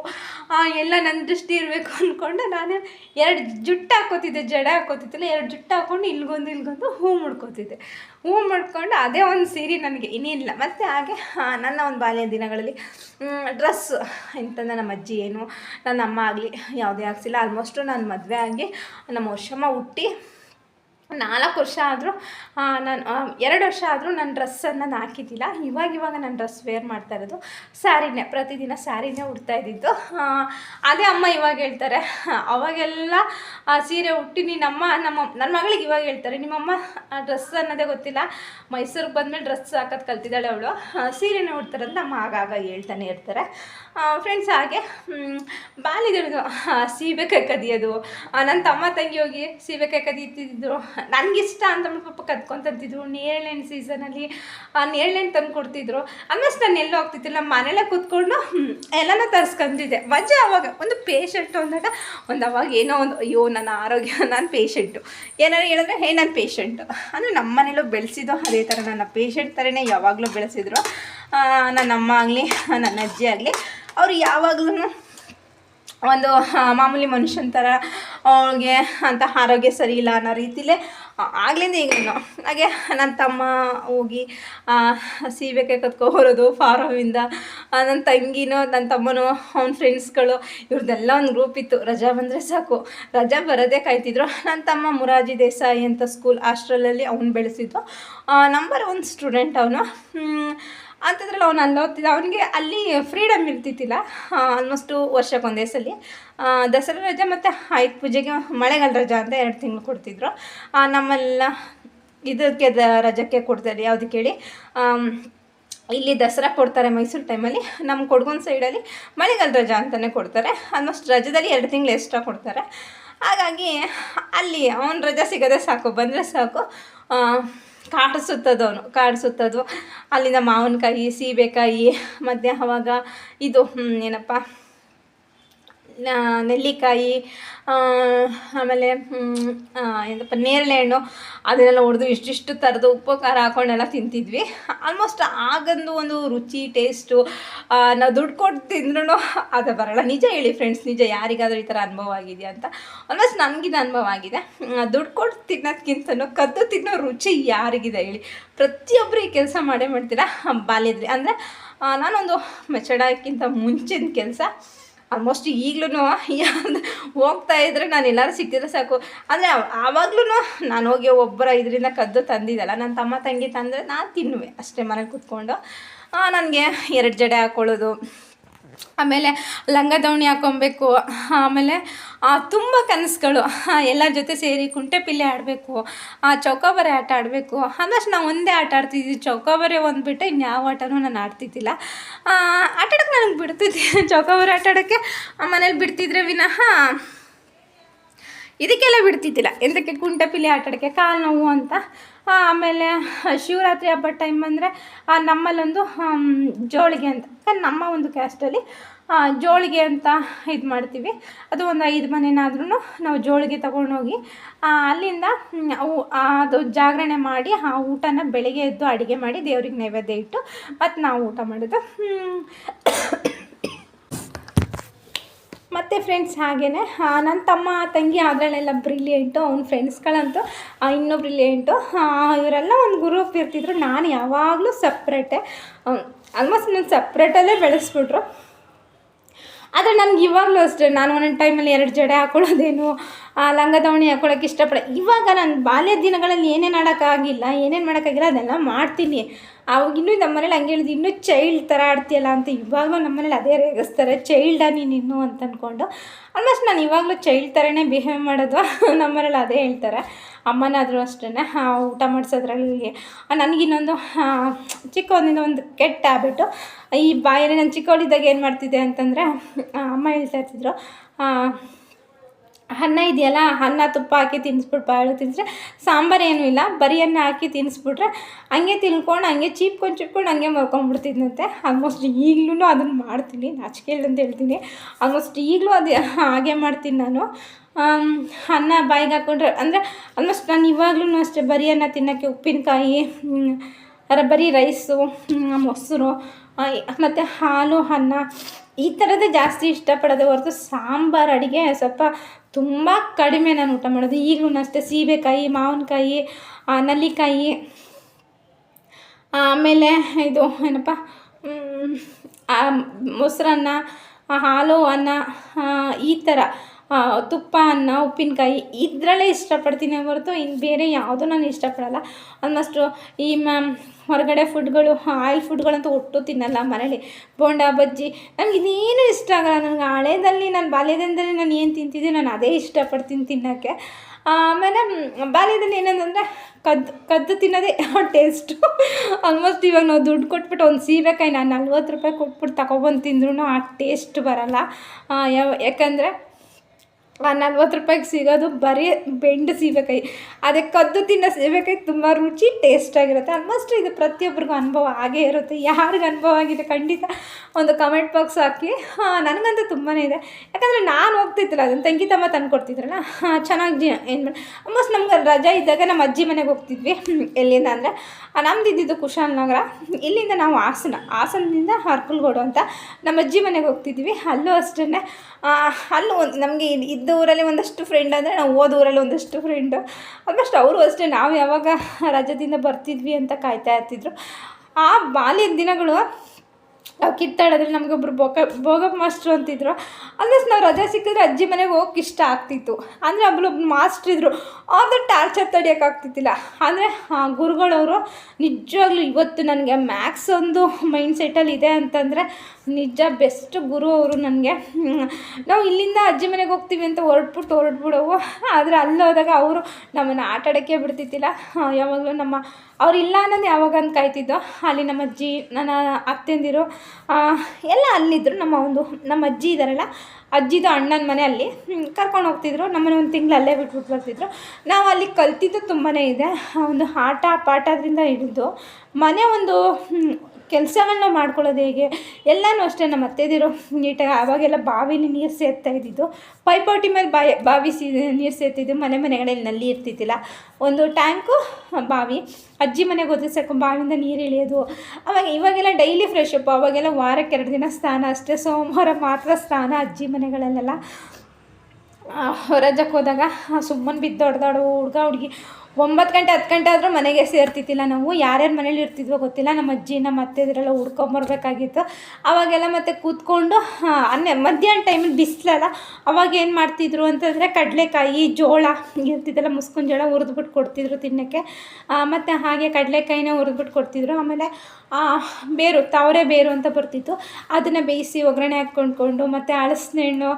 ಎಲ್ಲ ನನ್ನ ದೃಷ್ಟಿ ಇರಬೇಕು ಅಂದ್ಕೊಂಡು ನಾನು ಎರಡು ಜುಟ್ಟು ಹಾಕೋತಿದ್ದೆ, ಜಡೆ ಹಾಕೋತಿದ್ದಿಲ್ಲ, ಎರಡು ಜುಟ್ಟು ಹಾಕ್ಕೊಂಡು ಇಲ್ಗೊಂದು ಇಲ್ಗೊಂದು ಹೂ ಮುಡ್ಕೋತಿದ್ದೆ. ಹೂ ಮುಡ್ಕೊಂಡು ಅದೇ ಒಂದು ಸೀರೆ ನನಗೆ ಇನ್ನೇನಿಲ್ಲ ಮತ್ತು ಹಾಗೆ ನನ್ನ ಒಂದು ಬಾಲ್ಯ ದಿನಗಳಲ್ಲಿ ಡ್ರೆಸ್ ಇಂತಂದ ನಮ್ಮ ಅಜ್ಜಿ ಏನು, ನನ್ನ ಅಮ್ಮ ಆಗಲಿ, ಯಾವುದೇ ಹಾಕ್ಸಿಲ್ಲ ಆಲ್ಮೋಸ್ಟು ನಾನು ಮದುವೆ ಆಗಿ ನಮ್ಮ ವರ್ಷಮ್ಮ ಹುಟ್ಟಿ ನಾಲ್ಕು ವರ್ಷ ಆದರೂ ನಾನು ಎರಡು ವರ್ಷ ಆದರೂ ನನ್ನ ಡ್ರೆಸ್ಸನ್ನು ನಾನು ಹಾಕಿದ್ದಿಲ್ಲ. ಇವಾಗ ಇವಾಗ ನಾನು ಡ್ರೆಸ್ ವೇರ್ ಮಾಡ್ತಾ ಇರೋದು. ಸ್ಯಾರಿನೇ ಪ್ರತಿದಿನ ಸ್ಯಾರಿನೇ ಉಡ್ತಾ ಇದ್ದಿದ್ದು. ಅದೇ ಅಮ್ಮ ಇವಾಗ ಹೇಳ್ತಾರೆ. ಅವಾಗೆಲ್ಲ ಸೀರೆ ಉಟ್ಟಿ ನಿನ್ನಮ್ಮ, ನಮ್ಮ ನನ್ನ ಮಗಳಿಗೆ ಇವಾಗ ಹೇಳ್ತಾರೆ, ನಿಮ್ಮಮ್ಮ ಡ್ರೆಸ್ ಅನ್ನೋದೇ ಗೊತ್ತಿಲ್ಲ. ಮೈಸೂರಿಗೆ ಬಂದಮೇಲೆ ಡ್ರೆಸ್ ಹಾಕೋದು ಕಲ್ತಿದ್ದಾಳೆ ಅವಳು. ಸೀರೆನೇ ಉಡ್ತಾರಂತ ಅಮ್ಮ ಆಗಾಗ ಹೇಳ್ತಾನೆ ಇರ್ತಾರೆ. ಫ್ರೆಂಡ್ಸ್ ಹಾಗೆ ಬಾಲಿಗಳು ಸೀಬೆಕಾಯಿ ಕದಿಯೋದು. ನನ್ನ ತಮ್ಮ ತಂಗಿ ಹೋಗಿ ಸೀಬೆಕಾಯಿ ಕದೀತಿದ್ರು. ನನಗಿಷ್ಟ ಅಂತ ಪಾಪ ಕದ್ಕೊಂತಿದ್ರು ನೇರಳೆಣ್ಣು ಸೀಸನಲ್ಲಿ ನೇರಳೆಣ್ಣು ತಂದು ಕೊಡ್ತಿದ್ರು. ಆಲ್ಮೋಸ್ಟ್ ನಾನು ಎಲ್ಲೋ ಹೋಗ್ತಿದ್ದಿಲ್ಲ ನಮ್ಮ ಮನೆಯಲ್ಲೇ ಕೂತ್ಕೊಂಡು ಎಲ್ಲನೂ ತರಿಸ್ಕೊಂತಿದ್ದೆ. ಮಜಾ ಅವಾಗ, ಒಂದು ಪೇಷಂಟು ಅಂದಾಗ ಒಂದು ಅವಾಗ ಏನೋ ಒಂದು, ಅಯ್ಯೋ, ನನ್ನ ಆರೋಗ್ಯ, ನಾನು ಪೇಷಂಟು ಏನಾರು ಹೇಳಿದ್ರೆ, ಹೇ, ನಾನು ಪೇಷಂಟು ಅಂದರೆ ನಮ್ಮ ಮನೇಲೂ ಬೆಳೆಸಿದ್ದು ಅದೇ ಥರ ನನ್ನ ಪೇಷಂಟ್ ಥರನೇ ಯಾವಾಗಲೂ ಬೆಳೆಸಿದ್ರು. ನನ್ನಮ್ಮ ಆಗಲಿ, ನನ್ನ ಅಜ್ಜಿ ಆಗಲಿ, ಅವರು ಯಾವಾಗ್ಲೂ ಒಂದು ಮಾಮೂಲಿ ಮನುಷ್ಯನ ಥರ ಅವಳಿಗೆ ಅಂತ ಆರೋಗ್ಯ ಸರಿ ಇಲ್ಲ ಅನ್ನೋ ರೀತಿಲೇ ಆಗ್ಲಿಂದ ಈಗಲೂ. ಹಾಗೆ ನನ್ನ ತಮ್ಮ ಹೋಗಿ ಸೀಬೆಕಾಯಿ ಕತ್ಕೊ ಬರೋದು ಫಾರಮಿಂದ ನನ್ನ ತಂಗಿನೋ ನನ್ನ ತಮ್ಮನೋ, ಅವ್ನ ಫ್ರೆಂಡ್ಸ್ಗಳು ಇವ್ರದ್ದೆಲ್ಲ ಒಂದು ಗ್ರೂಪ್ ಇತ್ತು. ರಜಾ ಬಂದರೆ ಸಾಕು. ರಜಾ ಬರೋದೇ ಕಾಯ್ತಿದ್ರು. ನನ್ನ ತಮ್ಮ ಮುರಾಜಿ ದೇಸಾಯಿ ಅಂತ ಸ್ಕೂಲ್ ಹಾಸ್ಟೆಲಲ್ಲಿ ಅವ್ನು ಬೆಳೆಸಿದ್ದು. ನಂಬರ್ ಒನ್ ಸ್ಟೂಡೆಂಟ್ ಅವನು. ಅಂತಂದ್ರಲ್ಲಿ ಅವನು ಅಲ್ಲಿ ಓದ್ತಿದ್ದ ಅವನಿಗೆ ಅಲ್ಲಿ ಫ್ರೀಡಮ್ ಇರ್ತಿತ್ತಿಲ್ಲ ಆಲ್ಮೋಸ್ಟು ವರ್ಷಕ್ಕೊಂದೇ ಸಲ ದಸರಾ ರಜೆ ಮತ್ತು ಆಯುಧ ಪೂಜೆಗೆ ಮಳೆಗಾಲ ರಜಾ ಅಂತ ಎರಡು ತಿಂಗಳು ಕೊಡ್ತಿದ್ರು. ನಮ್ಮೆಲ್ಲ ಇದಕ್ಕೆ ದ, ರಜಕ್ಕೆ ಕೊಡ್ತಾರೆ ಯಾವುದಕ್ಕೆ ಕೇಳಿ? ಇಲ್ಲಿ ದಸರಾ ಕೊಡ್ತಾರೆ ಮೈಸೂರು ಟೈಮಲ್ಲಿ ನಮ್ಮ ಕೊಡಗುನ್ ಸೈಡಲ್ಲಿ ಮಳೆಗಾಲ ರಜಾ ಅಂತಲೇ ಕೊಡ್ತಾರೆ. ಆಲ್ಮೋಸ್ಟ್ ರಜದಲ್ಲಿ ಎರಡು ತಿಂಗಳು ಎಕ್ಸ್ಟ್ರಾ ಕೊಡ್ತಾರೆ. ಹಾಗಾಗಿ ಅಲ್ಲಿ ಅವನ ರಜಾ ಸಿಗೋದೇ ಸಾಕು, ಬಂದರೆ ಸಾಕು. ಕಾಡು ಸುತ್ತೋದು ಅವನು ಅಲ್ಲಿಂದ ಮಾವಿನಕಾಯಿ ಸೀಬೆಕಾಯಿ ಮತ್ತು ಅವಾಗ ಇದು ಏನಪ್ಪ? ನೆಲ್ಲಿಕಾಯಿ ಆಮೇಲೆ ಏನಪ್ಪ, ನೇರಳೆ ಹಣ್ಣು, ಅದನ್ನೆಲ್ಲ ಹೊಡೆದು ಇಷ್ಟಿಷ್ಟು ಥರದ್ದು ಉಪ್ಪು ಖಾರ ಹಾಕೊಂಡೆಲ್ಲ ತಿಂತಿದ್ವಿ. ಆಲ್ಮೋಸ್ಟ್ ಆಗಂದು ಒಂದು ರುಚಿ ಟೇಸ್ಟು ನಾವು ದುಡ್ಡು ಕೊಟ್ಟು ತಿಂದ್ರೂ ಅದು ಬರಲ್ಲ. ನಿಜ ಹೇಳಿ ಫ್ರೆಂಡ್ಸ್ ನಿಜ ಯಾರಿಗಾದರೂ ಈ ಥರ ಅನುಭವ ಆಗಿದೆಯಾ ಅಂತ? ಆಲ್ಮೋಸ್ಟ್ ನನಗಿದ ಅನುಭವ ಆಗಿದೆ. ದುಡ್ಡು ಕೊಟ್ಟು ತಿನ್ನೋದ್ಕಿಂತನೂ ಕದ್ದು ತಿನ್ನೋ ರುಚಿ ಯಾರಿಗಿದೆ ಹೇಳಿ. ಪ್ರತಿಯೊಬ್ಬರು ಈ ಕೆಲಸ ಮಾಡೇ ಮಾಡ್ತೀರಾ? ಬಾಲ್ಯದಲ್ಲಿ ಅಂದರೆ ನಾನೊಂದು ಮೆಚಡಕ್ಕಿಂತ ಮುಂಚಿನ ಕೆಲಸ. ಆಲ್ಮೋಸ್ಟ್ ಈಗಲೂ ಯಾವ್ದು ಹೋಗ್ತಾ ಇದ್ರೆ ನಾನು ಎಲ್ಲರೂ ಸಿಕ್ಕಿದ್ರೆ ಸಾಕು. ಅಂದರೆ ಆವಾಗಲೂ ನಾನು ಹೋಗಿ ಒಬ್ಬರ ಇದರಿಂದ ಕದ್ದು ತಂದಿದ್ದಲ್ಲ ನನ್ನ ತಮ್ಮ ತಂಗಿ ತಂದರೆ ನಾನು ತಿನ್ನುವೆ ಅಷ್ಟೇ ಮನೇಲಿ ಕೂತ್ಕೊಂಡು. ನನಗೆ ಎರಡು ಜಡೆ ಹಾಕ್ಕೊಳ್ಳೋದು ಆಮೇಲೆ ಲಂಗ ದಾವಣಿ ಹಾಕೊಬೇಕು, ಆಮೇಲೆ ತುಂಬ ಕನಸುಗಳು ಎಲ್ಲ ಜೊತೆ ಸೇರಿ ಕುಂಟೆಪಿಲ್ಲೆ ಆಡಬೇಕು ಚೌಕಾಬಾರೆ ಆಟ ಆಡಬೇಕು, ಅಂದಷ್ಟು ನಾವು ಒಂದೇ ಆಟ ಆಡ್ತಿದ್ವಿ. ಚೌಕಾಬಾರೆ ಒಂದು ಬಿಟ್ಟು ಇನ್ಯಾವ ಆಟನೂ ನಾನು ಆಡ್ತಿದ್ದಿಲ್ಲ. ಆಟಾಡೋಕ್ಕೆ ನನಗೆ ಬಿಡ್ತಿದ್ದೆ. ಚೌಕಾಬಾರೆ ಆಟ ಆಡೋಕ್ಕೆ ಮನೇಲಿ ಬಿಡ್ತಿದ್ರೆ ವಿನಃ ಇದಕ್ಕೆಲ್ಲ ಬಿಡ್ತಿದ್ದಿಲ್ಲ. ಎಂದಕ್ಕೆ ಕುಂಟಪಿಲಿ ಆಟಾಡೋಕ್ಕೆ ಕಾಲು ನೋವು ಅಂತ. ಆಮೇಲೆ ಶಿವರಾತ್ರಿ ಹಬ್ಬದ ಟೈಮ್ ಬಂದರೆ ನಮ್ಮಲ್ಲೊಂದು ಜೋಳಿಗೆ ಅಂತ. ನಮ್ಮ ಒಂದು ಕ್ಯಾಸ್ಟಲ್ಲಿ ಜೋಳಿಗೆ ಅಂತ ಇದು ಮಾಡ್ತೀವಿ. ಅದು ಒಂದು ಐದು ಮನೆನಾದ್ರೂ ನಾವು ಜೋಳಿಗೆ ತಗೊಂಡೋಗಿ ಅಲ್ಲಿಂದ ಅವು ಅದು ಜಾಗರಣೆ ಮಾಡಿ, ಆ ಊಟನ ಬೆಳಿಗ್ಗೆ ಎದ್ದು ಅಡುಗೆ ಮಾಡಿ ದೇವ್ರಿಗೆ ನೈವೇದ್ಯ ಇಟ್ಟು, ಮತ್ತು ನಾವು ಊಟ ಮಾಡೋದು. ಮತ್ತು ಫ್ರೆಂಡ್ಸ್ ಹಾಗೇ ನನ್ನ ತಮ್ಮ, ತಂಗಿ ಅದರಲ್ಲೆಲ್ಲ ಬ್ರಿಲಿಯೆಂಟು ಅವ್ನ ಫ್ರೆಂಡ್ಸ್ಗಳಂತೂ ಇನ್ನೂ ಬ್ರಿಲಿಯೆಂಟು ಇವರೆಲ್ಲ ಒಂದು ಗ್ರೂಪ್ ಇರ್ತಿದ್ರು. ನಾನು ಯಾವಾಗಲೂ ಸಪ್ರೇಟೆ ಆಲ್ಮೋಸ್ಟ್ ನಾನು ಸಪ್ರೇಟಲ್ಲೇ ಬೆಳೆಸ್ಬಿಟ್ರು. ಆದರೆ ನನಗೆ ಇವಾಗಲೂ ಅಷ್ಟೇ ನಾನು ಒಂದೊಂದು ಟೈಮಲ್ಲಿ ಎರಡು ಜಡೆ ಹಾಕೊಳ್ಳೋದೇನು ಆ, ಲಂಗ ದಾವಣಿ ಹಾಕೊಳ್ಳೋಕೆ ಇಷ್ಟಪಡ ಇವಾಗ ನಾನು ಬಾಲ್ಯ ದಿನಗಳಲ್ಲಿ ಏನೇನು ಆಡೋಕ್ಕಾಗಿಲ್ಲ ಏನೇನು ಮಾಡೋಕ್ಕಾಗಿಲ್ಲ ಅದೆಲ್ಲ ಮಾಡ್ತೀನಿ. ಅವಾಗ ಇನ್ನೂ ನಮ್ಮ ಮನೇಲಿ ಹಂಗೆ ಹೇಳಿದ್ರು ಇನ್ನೂ ಚೈಲ್ಡ್ ಥರ ಆಡ್ತೀಯಲ್ಲ ಅಂತ. ಇವಾಗಲೂ ನಮ್ಮ ಮನೇಲಿ ಅದೇ ರೇಗಿಸ್ತಾರೆ ಚೈಲ್ಡಾ ನೀನು ಇನ್ನೂ? ಅಂತ ಅಂದ್ಕೊಂಡು ಆಲ್ಮೋಸ್ಟ್ ನಾನು ಇವಾಗಲೂ ಚೈಲ್ಡ್ ಥರನೇ ಬಿಹೇವ್ ಮಾಡೋದು ನಮ್ಮ ಮನೇಲಿ ಅದೇ ಹೇಳ್ತಾರೆ. ಅಮ್ಮನಾದರೂ ಅಷ್ಟೇ ಊಟ ಮಾಡಿಸೋದ್ರಲ್ಲಿ. ನನಗಿನ್ನೊಂದು ಚಿಕ್ಕವನಿಂದ ಒಂದು ಕೆಟ್ಟ ಹ್ಯಾಬಿಟು ಈ ಬಾಯಲ್ಲಿ ನಾನು ಚಿಕ್ಕವಳಿದ್ದಾಗ ಏನು ಮಾಡ್ತಿದ್ದೆ ಅಂತಂದರೆ ಅಮ್ಮ ಹೇಳ್ತಾ ಇರ್ತಿದ್ರು ಅನ್ನ ಇದೆಯಲ್ಲ, ಅನ್ನ ತುಪ್ಪ ಹಾಕಿ ತಿನ್ನಿಸ್ಬಿಟ್ಟು ಬಾಳು ತಿನ್ನಿಸ್ರೆ ಸಾಂಬಾರು ಏನೂ ಇಲ್ಲ, ಬರೀ ಅನ್ನ ಹಾಕಿ ತಿನ್ನಿಸ್ಬಿಟ್ರೆ ಹಂಗೆ ತಿನ್ಕೊಂಡು, ಹಂಗೆ ಚೀಪ್ಕೊಂಡು ಚಿಪ್ಕೊಂಡು ಹಂಗೆ ಮಲ್ಕೊಂಡ್ಬಿಡ್ತಿದ್ನಂತೆ ಆಲ್ಮೋಸ್ಟ್ ಈಗಲೂ ಅದನ್ನು ಮಾಡ್ತೀನಿ ನಾಚಿಕೆ ಅಂತ ಹೇಳ್ತೀನಿ. ಆಲ್ಮೋಸ್ಟ್ ಈಗಲೂ ಅದು ಹಾಗೆ ಮಾಡ್ತೀನಿ ನಾನು. ಅನ್ನ ಬಾಯಿಗೆ ಹಾಕೊಂಡ್ರೆ, ಅಂದರೆ ಆಲ್ಮೋಸ್ಟ್ ನಾನು ಇವಾಗ್ಲೂ ಅಷ್ಟೇ ಬರೀ ಅನ್ನ ತಿನ್ನೋಕ್ಕೆ ಉಪ್ಪಿನಕಾಯಿ ರಬ್ಬರಿ ಬರೀ ರೈಸು ಮೊಸರು ಮತ್ತು ಹಾಲು, ಅನ್ನ ಈ ಥರದ್ದೇ ಜಾಸ್ತಿ ಇಷ್ಟಪಡೋದು ಹೊರತು ಸಾಂಬಾರು ಅಡುಗೆ ಸ್ವಲ್ಪ ತುಂಬ ಕಡಿಮೆ ನಾನು ಊಟ ಮಾಡೋದು. ಈಗಲೂ ಅಷ್ಟೇ ಸೀಬೆಕಾಯಿ, ಮಾವಿನಕಾಯಿ ನೆಲ್ಲಿಕಾಯಿ ಆಮೇಲೆ ಇದು ಏನಪ್ಪ ಮೊಸರನ್ನ ಹಾಲು, ಅನ್ನ ಈ ಥರ ತುಪ್ಪ, ಅನ್ನ, ಉಪ್ಪಿನಕಾಯಿ ಇದರಲ್ಲೇ ಇಷ್ಟಪಡ್ತೀನಿ ಹೊರತು ಇನ್ನು ಬೇರೆ ಯಾವುದೂ ನಾನು ಇಷ್ಟಪಡಲ್ಲ. ಆಲ್ಮೋಸ್ಟು ಈ ಮ್ಯಾಮ್ ಹೊರಗಡೆ ಫುಡ್ಗಳು ಆಯಿಲ್ ಫುಡ್ಗಳಂತೂ ಒಟ್ಟು ತಿನ್ನಲ್ಲ ಮನೇಲಿ. ಬೋಂಡ, ಬಜ್ಜಿ ನನಗೆ ಇದೇನು ಇಷ್ಟ ಆಗಲ್ಲ. ನನಗೆ ಹಳೇದಲ್ಲಿ, ನಾನು ಬಾಲ್ಯದಿಂದಲೇ ನಾನು ಏನು ತಿಂತಿದ್ದೆ ನಾನು ಅದೇ ಇಷ್ಟಪಡ್ತೀನಿ ತಿನ್ನೋಕ್ಕೆ. ಆಮೇಲೆ ಬಾಲ್ಯದಲ್ಲಿ ಏನಂತಂದರೆ ಕದ್ದು ಕದ್ದು ತಿನ್ನೋದೇ ಟೇಸ್ಟು ಆಲ್ಮೋಸ್ಟ್ ಇವಾಗ ನಾವು ದುಡ್ಡು ಕೊಟ್ಬಿಟ್ಟು ಒಂದು ಸೀಬೇಕಾಯಿ ನಾನು ನಲ್ವತ್ತು ರೂಪಾಯಿ ಕೊಟ್ಬಿಟ್ಟು ತಗೊಬಂದು ತಿಂದ್ರೂ ಆ ಟೇಸ್ಟ್ ಬರಲ್ಲ. ಯಾಕಂದರೆ ನಲ್ವತ್ತು ರೂಪಾಯಿಗೆ ಸಿಗೋದು ಬರೀ ಬೆಂಡು ಸೀಬೆಕಾಯಿ. ಅದೇ ಕದ್ದು ತಿನ್ನೋ ಸೀಬೆಕಾಯಿ ತುಂಬ ರುಚಿ ಟೇಸ್ಟಾಗಿರುತ್ತೆ ಆಲ್ಮೋಸ್ಟ್ ಇದು ಪ್ರತಿಯೊಬ್ಬರಿಗೂ ಅನುಭವ ಆಗೇ ಇರುತ್ತೆ. ಯಾರಿಗೆ ಅನುಭವ ಆಗಿದೆ ಖಂಡಿತ ಒಂದು ಕಮೆಂಟ್ ಬಾಕ್ಸ್ ಹಾಕಿ. ನನಗಂತೂ ತುಂಬಾ ಇದೆ. ಯಾಕಂದರೆ ನಾನು ಹೋಗ್ತಿದ್ದಿಲ್ಲ, ಅದನ್ನು ತಂಗಿ ತಮ್ಮ ತಂದು ಕೊಡ್ತಿದ್ರಲ್ಲ ಚೆನ್ನಾಗಿ ಏನು ಮಾಡಿ ಆಲ್ಮೋಸ್ಟ್ ನಮ್ಗೆ ರಜಾ ಇದ್ದಾಗ ನಮ್ಮ ಅಜ್ಜಿ ಮನೆಗೆ ಹೋಗ್ತಿದ್ವಿ. ಎಲ್ಲಿಂದ ಅಂದರೆ ನಮ್ದು ಇದ್ದಿದ್ದು ಕುಶಾಲನಗರ ಇಲ್ಲಿಂದ ನಾವು ಹಾಸನ, ಹಾಸನದಿಂದ ಹರ್ಕಲ್ಗೋಡು ಅಂತ ನಮ್ಮ ಅಜ್ಜಿ ಮನೆಗೆ ಹೋಗ್ತಿದ್ವಿ. ಅಲ್ಲೂ ಅಷ್ಟೇ ಅಲ್ಲೂ ಒಂದು ನಮಗೆ ಇದ್ದ ಊರಲ್ಲಿ ಒಂದಷ್ಟು ಫ್ರೆಂಡ್ ಅಂದರೆ ನಾವು ಹೋದ ಊರಲ್ಲಿ ಒಂದಷ್ಟು ಫ್ರೆಂಡು ಆಲ್ಮೋಸ್ಟ್ ಅವರು ಅಷ್ಟೇ, ನಾವು ಯಾವಾಗ ರಜದಿಂದ ಬರ್ತಿದ್ವಿ ಅಂತ ಕಾಯ್ತಾ ಇರ್ತಿದ್ರು. ಆ ಬಾಲ್ಯದ ದಿನಗಳು, ನಾವು ಕಿತ್ತಾಡಿದ್ರೆ ನಮಗೊಬ್ರು ಬೋಕ ಭೋಗಪ್ಪ ಮಾಸ್ಟ್ರು ಅಂತಿದ್ರು. ಆಲ್ಮೋಸ್ಟ್ ನಾವು ರಜೆ ಸಿಕ್ಕಿದ್ರೆ ಅಜ್ಜಿ ಮನೆಗೆ ಹೋಗಕ್ಕೆ ಇಷ್ಟ ಆಗ್ತಿತ್ತು. ಅಂದರೆ ಒಬ್ಬ ಮಾಸ್ಟ್ರ್ ಇದ್ದರು ಅವ್ರದ್ದು ಟಾರ್ಚರ್ ತಡಿಯೋಕೆ ಆಗ್ತಿತ್ತಿಲ್ಲ. ಅಂದರೆ ಗುರುಗಳವರು ನಿಜವಾಗ್ಲೂ ಇವತ್ತು ನನಗೆ ಮ್ಯಾಕ್ಸ್ ಒಂದು ಮೈಂಡ್ ಸೆಟ್ಟಲ್ಲಿ ಇದೆ ಅಂತಂದರೆ ನಿಜ ಬೆಸ್ಟ್ ಗುರು ಅವರು ನನಗೆ. ನಾವು ಇಲ್ಲಿಂದ ಅಜ್ಜಿ ಮನೆಗೆ ಹೋಗ್ತೀವಿ ಅಂತ ಹೊರಟ್ಬಿಟ್ಟು ಹೊರಟ್ಬಿಡವು ಆದರೆ ಅಲ್ಲಿ ಹೋದಾಗ ಅವರು ನಮ್ಮನ್ನು ಆಟ ಆಡೋಕ್ಕೆ ಬಿಡ್ತಿದ್ದಿಲ್ಲ. ಯಾವಾಗಲೂ ನಮ್ಮ ಅವ್ರಿಲ್ಲ ಅನ್ನೋದು ಯಾವಾಗ ಅಂತ ಕಾಯ್ತಿದ್ದೋ, ಅಲ್ಲಿ ನಮ್ಮ ಅಜ್ಜಿ, ನನ್ನ ಅತ್ತೆಂದಿರು ಎಲ್ಲ ಅಲ್ಲಿದ್ದರು ನಮ್ಮ ಒಂದು, ನಮ್ಮ ಅಜ್ಜಿ ಇದ್ದಾರಲ್ಲ ಅಜ್ಜಿದು ಅಣ್ಣನ ಮನೆ ಅಲ್ಲಿ. ಕರ್ಕೊಂಡು ಹೋಗ್ತಿದ್ರು. ನಮ್ಮನ್ನ ಒಂದು ತಿಂಗಳು ಅಲ್ಲೇ ಬಿಟ್ಬಿಟ್ಟು ಬರ್ತಿದ್ರು. ನಾವು ಅಲ್ಲಿ ಕಲ್ತಿದ್ದು ತುಂಬಾ ಇದೆ. ಒಂದು ಆಟ ಪಾಠದಿಂದ ಹಿಡಿದು ಮನೆ ಒಂದು ಕೆಲಸಗಳನ್ನ ಮಾಡ್ಕೊಳ್ಳೋದು ಹೇಗೆ? ಎಲ್ಲನೂ ಅಷ್ಟೇ ನಮ್ಮ ಅತ್ತೆದಿರು ನೀಟಾಗಿ ಆವಾಗೆಲ್ಲ ಬಾವಿಲಿ ನೀರು ಸೇರ್ತಾ ಇದ್ದಿದ್ದು. ಪೈಪೋಟಿ ಮೇಲೆ ಬಾಯಿ, ಬಾವಿ ಸಿ ನೀರು ಸೇರ್ತಿದ್ದು ಮನೆ ಮನೆಗಳಲ್ಲಿ ನಲ್ಲಿ ಇರ್ತಿದ್ದಿಲ್ಲ. ಒಂದು ಟ್ಯಾಂಕು, ಬಾವಿ. ಅಜ್ಜಿ ಮನೆಗೆ ಹೋದ್ರೆ ಬಾವಿಯಿಂದ ನೀರು ಇಳಿಯೋದು. ಅವಾಗ ಇವಾಗೆಲ್ಲ ಡೈಲಿ ಫ್ರೆಶ್ ಅಪ್, ಅವಾಗೆಲ್ಲ ವಾರಕ್ಕೆ ಎರಡು ದಿನ ಸ್ನಾನ, ಅಷ್ಟೇ ಸೋಮವಾರ ಮಾತ್ರ ಸ್ನಾನ ಅಜ್ಜಿ ಮನೆಗಳಲ್ಲೆಲ್ಲ. ರಜಕ್ಕೆ ಹೋದಾಗ ಸುಮ್ಮನೆ ಬಿದ್ದು ಹೊಡೆದಾಡೋ ಹುಡ್ಗ ಹುಡುಗಿ ಒಂಬತ್ತು ಗಂಟೆ, ಹತ್ತು ಗಂಟೆ ಆದರೂ ಮನೆಗೆ ಸೇರ್ತಿದ್ದಿಲ್ಲ ನಾವು. ಯಾರ್ಯಾರು ಮನೇಲಿ ಇರ್ತಿದ್ವೋ ಗೊತ್ತಿಲ್ಲ. ನಮ್ಮ ಅಜ್ಜಿ, ನಮ್ಮ ಅತ್ತೆ ಇದರೆಲ್ಲ ಹುಡ್ಕೊಂಬರ್ಬೇಕಾಗಿತ್ತು ಅವಾಗೆಲ್ಲ ಮತ್ತೆ ಕೂತ್ಕೊಂಡು ಅನ್ನೆ ಮಧ್ಯಾಹ್ನ ಟೈಮಲ್ಲಿ ಬಿಸಿಲಲ್ಲ, ಅವಾಗ ಏನು ಮಾಡ್ತಿದ್ರು ಅಂತಂದರೆ ಕಡಲೆಕಾಯಿ, ಜೋಳ ಇರ್ತಿದ್ದಲ್ಲ ಮುಸ್ಕಿನ ಜೋಳ ಹುರಿದ್ಬಿಟ್ಟು ಕೊಡ್ತಿದ್ರು ತಿನ್ನೋಕ್ಕೆ. ಮತ್ತು ಹಾಗೆ ಕಡಲೆಕಾಯಿನ ಹುರಿದ್ಬಿಟ್ಟು ಕೊಡ್ತಿದ್ರು. ಆಮೇಲೆ ಬೇರು, ತಾವರೆ ಬೇರು ಅಂತ ಬರ್ತಿತ್ತು. ಅದನ್ನು ಬೇಯಿಸಿ ಒಗ್ಗರಣೆ ಹಾಕ್ಕೊಂಡ್ಕೊಂಡು, ಮತ್ತು ಹಳಸಿನ ಹಣ್ಣು